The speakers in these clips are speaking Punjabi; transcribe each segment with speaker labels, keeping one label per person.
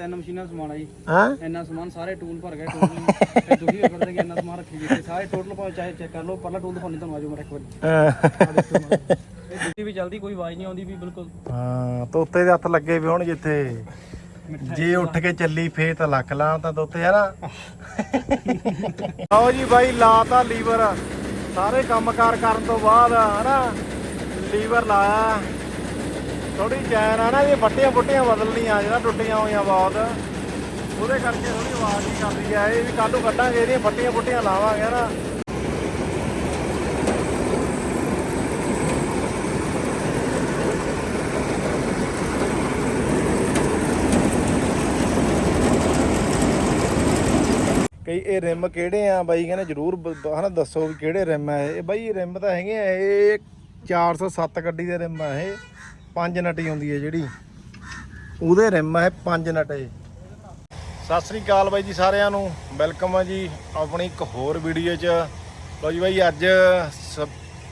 Speaker 1: ਤਿੰਨ ਮਸ਼ੀਨਾਂ ਦਾ ਸਮਾਨ ਆ ਜੀ।
Speaker 2: ਹਾਂ?
Speaker 1: ਇੰਨਾ ਸਮਾਨ ਸਾਰੇ ਟੂਲ ਭਰ ਗਏ ਟੂਲ ਤੇ ਦੁਖੀ ਹੋ ਕਰਦੇ ਕਿ ਇੰਨਾ ਸਮਾਨ ਰੱਖੀ ਜਿੱਥੇ ਸਾਰੇ ਟੋਟਲ ਭਾਵੇਂ ਚਾਹੇ ਚੈੱਕ ਕਰ ਲਓ ਪਹਿਲਾ ਟੂਲ ਦਿਖਾਉਣੀ ਤੁਹਾਨੂੰ ਆਜੋ ਮੇਰਾ ਇੱਕ ਵਾਰੀ। ਇਹ ਜੁੱਤੀ ਵੀ ਚੱਲਦੀ ਕੋਈ ਆਵਾਜ਼ ਨਹੀਂ ਆਉਂਦੀ ਵੀ ਬਿਲਕੁਲ।
Speaker 2: ਹਾਂ ਤੋਤੇ ਦੇ ਹੱਥ ਲੱਗੇ ਵੀ ਹੁਣ ਜਿੱਥੇ। ਜੇ ਉੱਠ ਕੇ ਚੱਲੀ ਫੇਰ ਤਾਂ ਲੱਖ ਲਾਂ ਤਾਂ ਤੋਤੇ ਹੈ ਨਾ। ਆਓ ਜੀ ਬਾਈ ਲਾਤਾ ਲੀਵਰ। ਸਾਰੇ ਕੰਮਕਾਰ ਕਰਨ ਤੋਂ ਬਾਅਦ ਹਨਾ ਲੀਵਰ ਲਾਇਆ। ਥੋੜੀ ਚੈਨ ਆ ਨਾ, ਇਹ ਫੱਟੀਆਂ ਫੁੱਟੀਆਂ ਬਦਲਣੀਆਂ, ਜਿਹੜਾ ਟੁੱਟੀਆਂ ਹੋਈਆਂ ਬਹੁਤ। ਉਹਦੇ ਕਰਕੇ ਥੋੜੀ ਆਵਾਜ਼ ਹੀ ਕਰਦੀ ਆ। ਇਹ ਵੀ ਕੱਲ ਨੂੰ ਕੱਢਾਂਗੇ, ਇਹਦੀਆਂ ਫੱਟੀਆਂ ਫੁੱਟੀਆਂ ਲਾਵਾਂਗੇ ਨਾ। ਕਈ ਇਹ ਰਿਮ ਕਿਹੜੇ ਆ? ਬਾਈ ਕਹਿੰਦੇ ਜਰੂਰ ਹਨਾ, ਦੱਸੋ ਵੀ ਕਿਹੜੇ ਰਿਮ ਆ ਇਹ? ਇਹ ਬਾਈ ਰਿਮ ਤਾਂ ਹੈਗੇ ਆ, ਇਹ 407 ਗੱਡੀ ਦੇ ਰਿਮ ਆ ਇਹ। ਪੰਜ ਨਟੀ ਆਉਂਦੀ ਹੈ ਜਿਹੜੀ। ਉਹਦੇ ਰਿਮ ਹੈ ਪੰਜ ਨਟੇ। ਸਤਿ ਸ੍ਰੀ ਅਕਾਲ ਬਾਈ ਜੀ ਸਾਰਿਆਂ ਨੂੰ। ਵੈਲਕਮ ਆ ਜੀ ਆਪਣੀ ਇੱਕ ਹੋਰ ਵੀਡੀਓ 'ਚ। ਲਓ ਜੀ ਬਾਈ, ਅੱਜ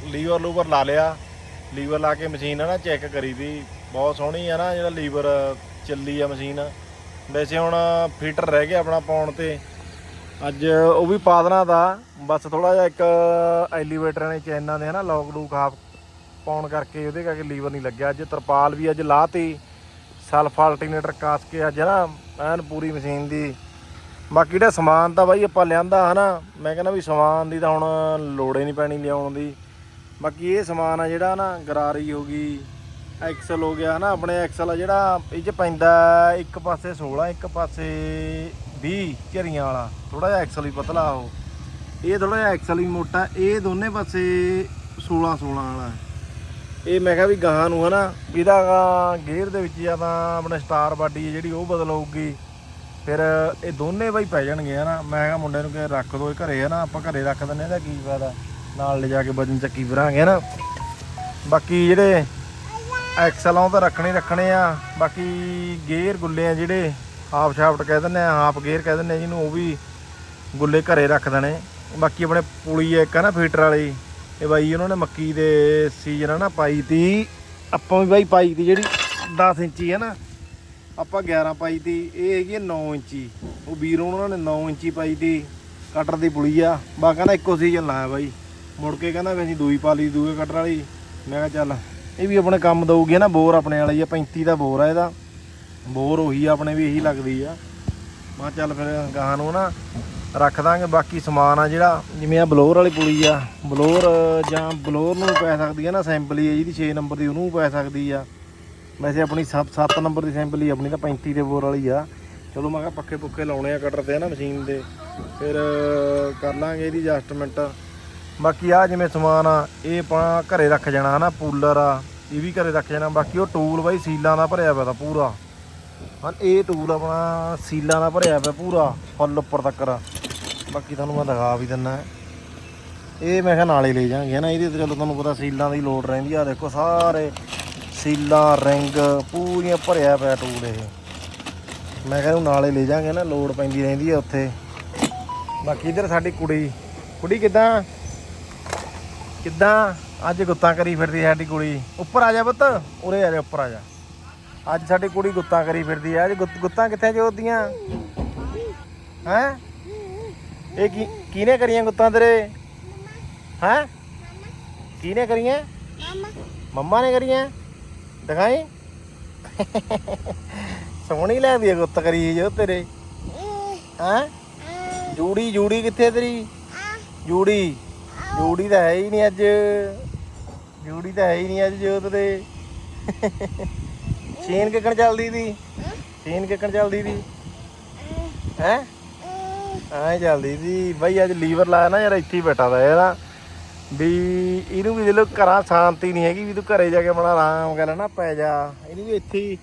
Speaker 2: ਲੀਵਰ ਲੂਵਰ ਲਾ ਲਿਆ। ਲੀਵਰ ਲਾ ਕੇ ਮਸ਼ੀਨ ਹੈ ਨਾ ਚੈੱਕ ਕਰੀ ਦੀ। ਬਹੁਤ ਸੋਹਣੀ ਹੈ ਨਾ ਜਿਹੜਾ ਲੀਵਰ ਚੱਲੀ ਆ ਮਸ਼ੀਨ। ਵੈਸੇ ਹੁਣ ਫੀਟਰ ਰਹਿ ਗਿਆ ਆਪਣਾ ਪਾਉਣ ਤੇ। ਅੱਜ ਉਹ ਵੀ ਪਾ ਦੇਣਾ ਦਾ। ਬਸ ਥੋੜਾ ਜਿਹਾ ਇੱਕ ਐਲੀਵੇਟਰ ਨੇ ਚੈਨਾਂ ਦੇ ਹਨਾ ਲੌਕ ਲੂਕ ਹਾਫ ਪਾਉਣ ਕਰਕੇ ਉਹਦੇ ਕਰਕੇ ਲੀਵਰ ਨਹੀਂ ਲੱਗਿਆ। ਅੱਜ ਤਰਪਾਲ ਵੀ ਅੱਜ ਲਾਤੀ। ਸੈਲਫ ਆਲਟਰਨੇਟਰ ਕਾਸ ਕੇ ਅੱਜ ਨਾ ਐਨ ਪੂਰੀ ਮਸ਼ੀਨ ਦੀ। ਬਾਕੀ ਜਿਹੜਾ ਸਮਾਨ ਤਾਂ ਬਾਈ ਆਪਾਂ ਲਿਆਂਦਾ ਹਨਾ, ਮੈਂ ਕਹਿੰਦਾ ਵੀ ਸਮਾਨ ਦੀ ਤਾਂ ਹੁਣ ਲੋੜ ਹੀ ਨਹੀਂ ਪੈਣੀ ਲਿਆਉਣ ਦੀ। ਬਾਕੀ ਇਹ ਸਮਾਨ ਆ ਜਿਹੜਾ ਨਾ ਗਰਾਰੀ ਹੋ ਗਈ, ਐਕਸਲ ਹੋ ਗਿਆ ਹਨਾ, ਆਪਣੇ ਐਕਸਲ ਆ ਜਿਹੜਾ ਇਹ ਚ ਪੈਂਦਾ ਇੱਕ ਪਾਸੇ 16 ਇੱਕ ਪਾਸੇ 20 ਝਰੀਆਂ ਵਾਲਾ। ਥੋੜਾ ਜਿਹਾ ਐਕਸਲ ਵੀ ਪਤਲਾ ਉਹ। ਇਹ ਥੋੜਾ ਜਿਹਾ ਐਕਸਲ ਵੀ ਮੋਟਾ, ਇਹ ਦੋਨੇ ਪਾਸੇ 16 16 ਵਾਲਾ। ਇਹ ਮੈਂ ਕਿਹਾ ਵੀ ਗਾਹਾਂ ਨੂੰ ਹਨਾ ਵੀ ਇਹਦਾ ਗੇਅਰ ਦੇ ਵਿੱਚ ਜਾਂ ਤਾਂ ਆਪਣੇ ਸਟਾਰ ਬਾਡੀ ਹੈ ਜਿਹੜੀ ਉਹ ਬਦਲ ਹੋਊਗੀ ਫਿਰ ਇਹ ਦੋਨੇ ਬਾਈ ਪੈ ਜਾਣਗੇ ਹਨਾ। ਮੈਂ ਕਿਹਾ ਮੁੰਡੇ ਨੂੰ ਕਿ ਰੱਖ ਦੋ ਇਹ ਘਰੇ ਹਨਾ, ਆਪਾਂ ਘਰੇ ਰੱਖ ਦਿੰਨੇ ਇਹਦਾ ਕੀ ਫਾਇਦਾ। ਨਾਲ ਲੈ ਜਾ ਕੇ ਵਜਨ ਚੱਕੀ ਫਿਰਾਂਗੇ ਹਨਾ। ਬਾਕੀ ਜਿਹੜੇ ਐਕਸਲ ਉਹ ਤਾਂ ਰੱਖਣੇ ਰੱਖਣੇ ਆ। ਬਾਕੀ ਗੇਅਰ ਗੁੱਲੇ ਆ ਜਿਹੜੇ ਹਾਫ ਸ਼ਾਫਟ ਕਹਿ ਦਿੰਦੇ ਆ ਹਾਫ ਗੇਅਰ ਕਹਿ ਦਿੰਦੇ ਆ ਜਿਹਨੂੰ, ਉਹ ਵੀ ਗੁੱਲੇ ਘਰੇ ਰੱਖ ਦੇਣੇ। ਬਾਕੀ ਆਪਣੇ ਪੁਲੀ ਇੱਕ ਆ ਨਾ ਫੀਟਰ ਵਾਲੀ। ਇਹ ਬਾਈ ਉਹਨਾਂ ਨੇ ਮੱਕੀ ਦੇ ਸੀਜ਼ਨ ਨਾ ਪਾਈ ਤੀ। ਆਪਾਂ ਵੀ ਬਾਈ ਪਾਈ ਤੀ ਜਿਹੜੀ 10 ਇੰਚੀ ਹੈ ਨਾ। ਆਪਾਂ 11 ਪਾਈ ਤੀ, ਇਹ ਹੈਗੀ ਹੈ 9 ਇੰਚੀ। ਉਹ ਵੀਰ ਉਹਨਾਂ ਨੇ 9 ਇੰਚੀ ਪਾਈ ਤੀ, ਕਟਰ ਦੀ ਪੁਲੀ ਆ। ਬਾ ਕਹਿੰਦਾ ਇੱਕੋ ਸੀਜ਼ਨ ਲਾਇਆ ਬਾਈ। ਮੁੜ ਕੇ ਕਹਿੰਦਾ ਵੀ ਅਸੀਂ ਦੂਈ ਪਾ ਲਈ, ਦੂਏ ਕਟਰ ਵਾਲੀ। ਮੈਂ ਕਿਹਾ ਚੱਲ, ਇਹ ਵੀ ਆਪਣੇ ਕੰਮ ਦਊਗੀ ਨਾ, ਬੋਰ ਆਪਣੇ ਵਾਲੀ ਆ 35 ਦਾ ਬੋਰ ਆ ਇਹਦਾ। ਬੋਰ ਉਹੀ ਆ, ਆਪਣੇ ਵੀ ਇਹੀ ਲੱਗਦੀ ਆ। ਮੈਂ ਕਿਹਾ ਚੱਲ ਫਿਰ ਗਾਹਾਂ ਨੂੰ ਨਾ ਰੱਖ ਦਾਂਗੇ, ਬਾਕੀ ਸਮਾਨ ਆ ਜਿਹੜਾ ਜਿਵੇਂ ਆ ਬਲੋਰ ਵਾਲੀ ਪੁਲੀ ਆ, ਬਲੋਰ ਜਾਂ ਬਲੋਰ ਨੂੰ ਪੈ ਸਕਦੀ ਆ ਨਾ, ਸੈਂਪਲੀ ਆ ਜਿਹਦੀ 6 ਨੰਬਰ ਦੀ ਉਹਨੂੰ ਪੈ ਸਕਦੀ ਆ। ਵੈਸੇ ਆਪਣੀ 7 7 ਨੰਬਰ ਦੀ ਸੈਂਪਲੀ ਆਪਣੀ ਤਾਂ 35 ਦੇ ਬੋਰ ਵਾਲੀ ਆ। ਚਲੋ ਮੈਂ ਕਿਹਾ ਪੱਕੇ ਪੁੱਕੇ ਲਾਉਣੇ ਆ ਕਟਰ ਤੇ ਨਾ ਮਸ਼ੀਨ ਦੇ, ਫਿਰ ਕਰ ਲਾਂਗੇ ਇਹਦੀ ਐਡਜਸਟਮੈਂਟ ਬਾਕੀ ਆ ਜਿਵੇਂ ਸਮਾਨ ਆ, ਇਹ ਆਪਾਂ ਘਰੇ ਰੱਖ ਜਾਣਾ ਹਨਾ, ਪੂਲਰ ਆ, ਇਹ ਵੀ ਘਰੇ ਰੱਖ ਜਾਣਾ, ਬਾਕੀ ਉਹ ਟੂਲ ਬਾਈ ਸੀਲਾਂ ਦਾ ਭਰਿਆ ਪਿਆ ਤਾਂ ਪੂਰਾ। ਹਾਂ, ਇਹ ਟੂਲ ਆਪਣਾ ਸੀਲਾਂ ਦਾ ਭਰਿਆ ਪਿਆ ਪੂਰਾ, ਫੁੱਲ ਉੱਪਰ ਤੱਕ ਬਾਕੀ ਤੁਹਾਨੂੰ ਮੈਂ ਦਿਖਾ ਵੀ ਦਿੰਨਾ ਇਹ ਮੈਂ ਕਿਹਾ ਨਾਲੇ ਲੈ ਜਾਾਂਗੇ ਹਨਾ ਇਹਦੇ ਤੇ ਚਲੋ ਤੁਹਾਨੂੰ ਪਤਾ ਸੀਲਾਂ ਦੀ ਲੋਡ ਰਹਿੰਦੀ ਆ। ਦੇਖੋ ਸਾਰੇ ਸੀਲਾਂ, ਰਿੰਗ, ਪੂਰੀਆਂ ਭਰਿਆ ਪਿਆ ਟੂਲ ਇਹ। ਮੈਂ ਕਹਿੰਦਾ ਨਾਲੇ ਲੈ ਜਾਾਂਗੇ ਨਾ? ਲੋਡ ਪੈਂਦੀ ਰਹਿੰਦੀ ਆ ਉੱਥੇ। ਬਾਕੀ ਇਧਰ ਸਾਡੀ ਕੁੜੀ। ਕੁੜੀ ਕਿਦਾਂ? ਕਿੱਦਾਂ? ਅੱਜ ਗੁੱਤਾਂ ਕਰੀ ਫਿਰਦੀ ਸਾਡੀ ਕੁੜੀ। ਉੱਪਰ ਆ ਜਾ ਪੁੱਤ। ਉਰੇ ਆ ਜਾ, ਉੱਪਰ ਆ ਜਾ। ਅੱਜ ਸਾਡੀ ਕੁੜੀ ਗੁੱਤਾਂ ਕਰੀ ਫਿਰਦੀ ਆ। ਅੱਜ ਗੁੱਤ- ਗੁੱਤਾਂ ਕਿੱਥੇ ਜੋਦੀਆਂ ਹੈ? ਇਹ ਕੀ ਕਿਹਨੇ ਕਰੀਆਂ ਗੁੱਤਾਂ ਤੇਰੇ? ਹੈ? ਕਿਹਨੇ ਕਰੀਆਂ? ਮੰਮਾ ਨੇ ਕਰੀਆਂ? ਦਿਖਾਈ? ਸੋਹਣੀ ਲੱਗਦੀ ਆ ਗੁੱਤ ਕਰੀ ਜੋ ਤੇਰੇ। ਹੈ? ਜੂੜੀ ਜੂੜੀ ਕਿੱਥੇ ਤੇਰੀ? ਜੂੜੀ। ਜੂੜੀ ਤਾਂ ਹੈ ਹੀ ਨਹੀਂ ਅੱਜ। ਜੂੜੀ ਤਾਂ ਹੈ ਹੀ ਨਹੀਂ ਅੱਜ ਜੋਤ ਦੇ ਛੇਨ ਕਿੱਕਣ ਚੱਲਦੀ ਦੀ? ਛੇਨ ਕਿੱਕਣ ਚੱਲਦੀ ਦੀ? ਹੈ? ਐ ਚੱਲਦੀ ਸੀ ਬਾਈ ਅੱਜ ਲੀਵਰ ਲਾਇਆ ਨਾ ਯਾਰ ਇੱਥੇ ਹੀ ਬੈਠਾ ਦਾ ਇਹਦਾ ਵੀ ਇਹਨੂੰ ਵੀ ਦੇਖੋ ਘਰਾਂ ਸ਼ਾਂਤੀ ਨਹੀਂ ਹੈਗੀ ਵੀ ਤੂੰ ਘਰੇ ਜਾ ਕੇ ਬਣਾ ਆਰਾਮ ਕਰ ਲੈਣਾ ਪੈ ਜਾ। ਇਹਨੂੰ ਵੀ ਇੱਥੇ